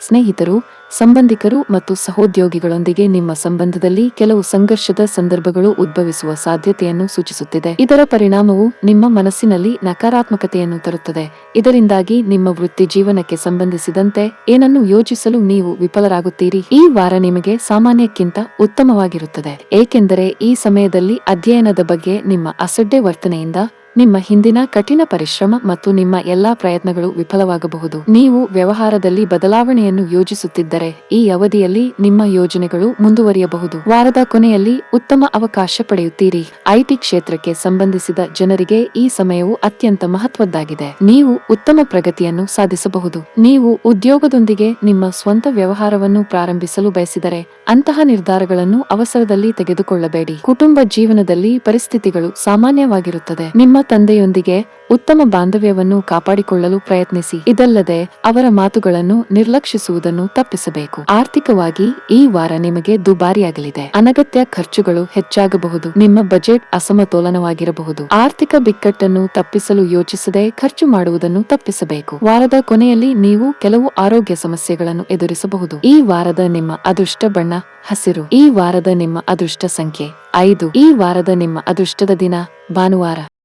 ಸ್ನೇಹಿತರು, ಸಂಬಂಧಿಕರು ಮತ್ತು ಸಹೋದ್ಯೋಗಿಗಳೊಂದಿಗೆ ನಿಮ್ಮ ಸಂಬಂಧದಲ್ಲಿ ಕೆಲವು ಸಂಘರ್ಷದ ಸಂದರ್ಭಗಳು ಉದ್ಭವಿಸುವ ಸಾಧ್ಯತೆಯನ್ನು ಸೂಚಿಸುತ್ತಿದೆ. ಇದರ ಪರಿಣಾಮವು ನಿಮ್ಮ ಮನಸ್ಸಿನಲ್ಲಿ ನಕಾರಾತ್ಮಕತೆಯನ್ನು ತರುತ್ತದೆ. ಇದರಿಂದಾಗಿ ನಿಮ್ಮ ವೃತ್ತಿ ಜೀವನಕ್ಕೆ ಸಂಬಂಧಿಸಿದಂತೆ ಏನನ್ನು ಯೋಚಿಸಲು ನೀವು ವಿಫಲರಾಗುತ್ತೀರಿ. ಈ ವಾರ ನಿಮಗೆ ಸಾಮಾನ್ಯಕ್ಕಿಂತ ಉತ್ತಮವಾಗಿರುತ್ತದೆ. ಏಕೆಂದರೆ ಈ ಸಮಯದಲ್ಲಿ ಅಧ್ಯಯನದ ಬಗ್ಗೆ ನಿಮ್ಮ ಅಸಡ್ಡೆ ವರ್ತನೆಯಿಂದ ನಿಮ್ಮ ಹಿಂದಿನ ಕಠಿಣ ಪರಿಶ್ರಮ ಮತ್ತು ನಿಮ್ಮ ಎಲ್ಲಾ ಪ್ರಯತ್ನಗಳು ವಿಫಲವಾಗಬಹುದು. ನೀವು ವ್ಯವಹಾರದಲ್ಲಿ ಬದಲಾವಣೆಯನ್ನು ಯೋಜಿಸುತ್ತಿದ್ದರೆ ಈ ಅವಧಿಯಲ್ಲಿ ನಿಮ್ಮ ಯೋಜನೆಗಳು ಮುಂದುವರಿಯಬಹುದು. ವಾರದ ಕೊನೆಯಲ್ಲಿ ಉತ್ತಮ ಅವಕಾಶ ಪಡೆಯುತ್ತೀರಿ. ಐಟಿ ಕ್ಷೇತ್ರಕ್ಕೆ ಸಂಬಂಧಿಸಿದ ಜನರಿಗೆ ಈ ಸಮಯವು ಅತ್ಯಂತ ಮಹತ್ವದ್ದಾಗಿದೆ. ನೀವು ಉತ್ತಮ ಪ್ರಗತಿಯನ್ನು ಸಾಧಿಸಬಹುದು. ನೀವು ಉದ್ಯೋಗದೊಂದಿಗೆ ನಿಮ್ಮ ಸ್ವಂತ ವ್ಯವಹಾರವನ್ನು ಪ್ರಾರಂಭಿಸಲು ಬಯಸಿದರೆ ಅಂತಹ ನಿರ್ಧಾರಗಳನ್ನು ಅವಸರದಲ್ಲಿ ತೆಗೆದುಕೊಳ್ಳಬೇಡಿ. ಕುಟುಂಬ ಜೀವನದಲ್ಲಿ ಪರಿಸ್ಥಿತಿಗಳು ಸಾಮಾನ್ಯವಾಗಿರುತ್ತದೆ. ನಿಮ್ಮ ತಂದೆಯೊಂದಿಗೆ ಉತ್ತಮ ಬಾಂಧವ್ಯವನ್ನು ಕಾಪಾಡಿಕೊಳ್ಳಲು ಪ್ರಯತ್ನಿಸಿ. ಇದಲ್ಲದೆ ಅವರ ಮಾತುಗಳನ್ನು ನಿರ್ಲಕ್ಷಿಸುವುದನ್ನು ತಪ್ಪಿಸಬೇಕು. ಆರ್ಥಿಕವಾಗಿ ಈ ವಾರ ನಿಮಗೆ ದುಬಾರಿಯಾಗಲಿದೆ. ಅನಗತ್ಯ ಖರ್ಚುಗಳು ಹೆಚ್ಚಾಗಬಹುದು. ನಿಮ್ಮ ಬಜೆಟ್ ಅಸಮತೋಲನವಾಗಿರಬಹುದು. ಆರ್ಥಿಕ ಬಿಕ್ಕಟ್ಟನ್ನು ತಪ್ಪಿಸಲು ಯೋಚಿಸದೆ ಖರ್ಚು ಮಾಡುವುದನ್ನು ತಪ್ಪಿಸಬೇಕು. ವಾರದ ಕೊನೆಯಲ್ಲಿ ನೀವು ಕೆಲವು ಆರೋಗ್ಯ ಸಮಸ್ಯೆಗಳನ್ನು ಎದುರಿಸಬಹುದು. ಈ ವಾರದ ನಿಮ್ಮ ಅದೃಷ್ಟ ಬಣ್ಣ ಹಸಿರು. ಈ ವಾರದ ನಿಮ್ಮ ಅದೃಷ್ಟ ಸಂಖ್ಯೆ ಐದು. ಈ ವಾರದ ನಿಮ್ಮ ಅದೃಷ್ಟದ ದಿನ ಭಾನುವಾರ.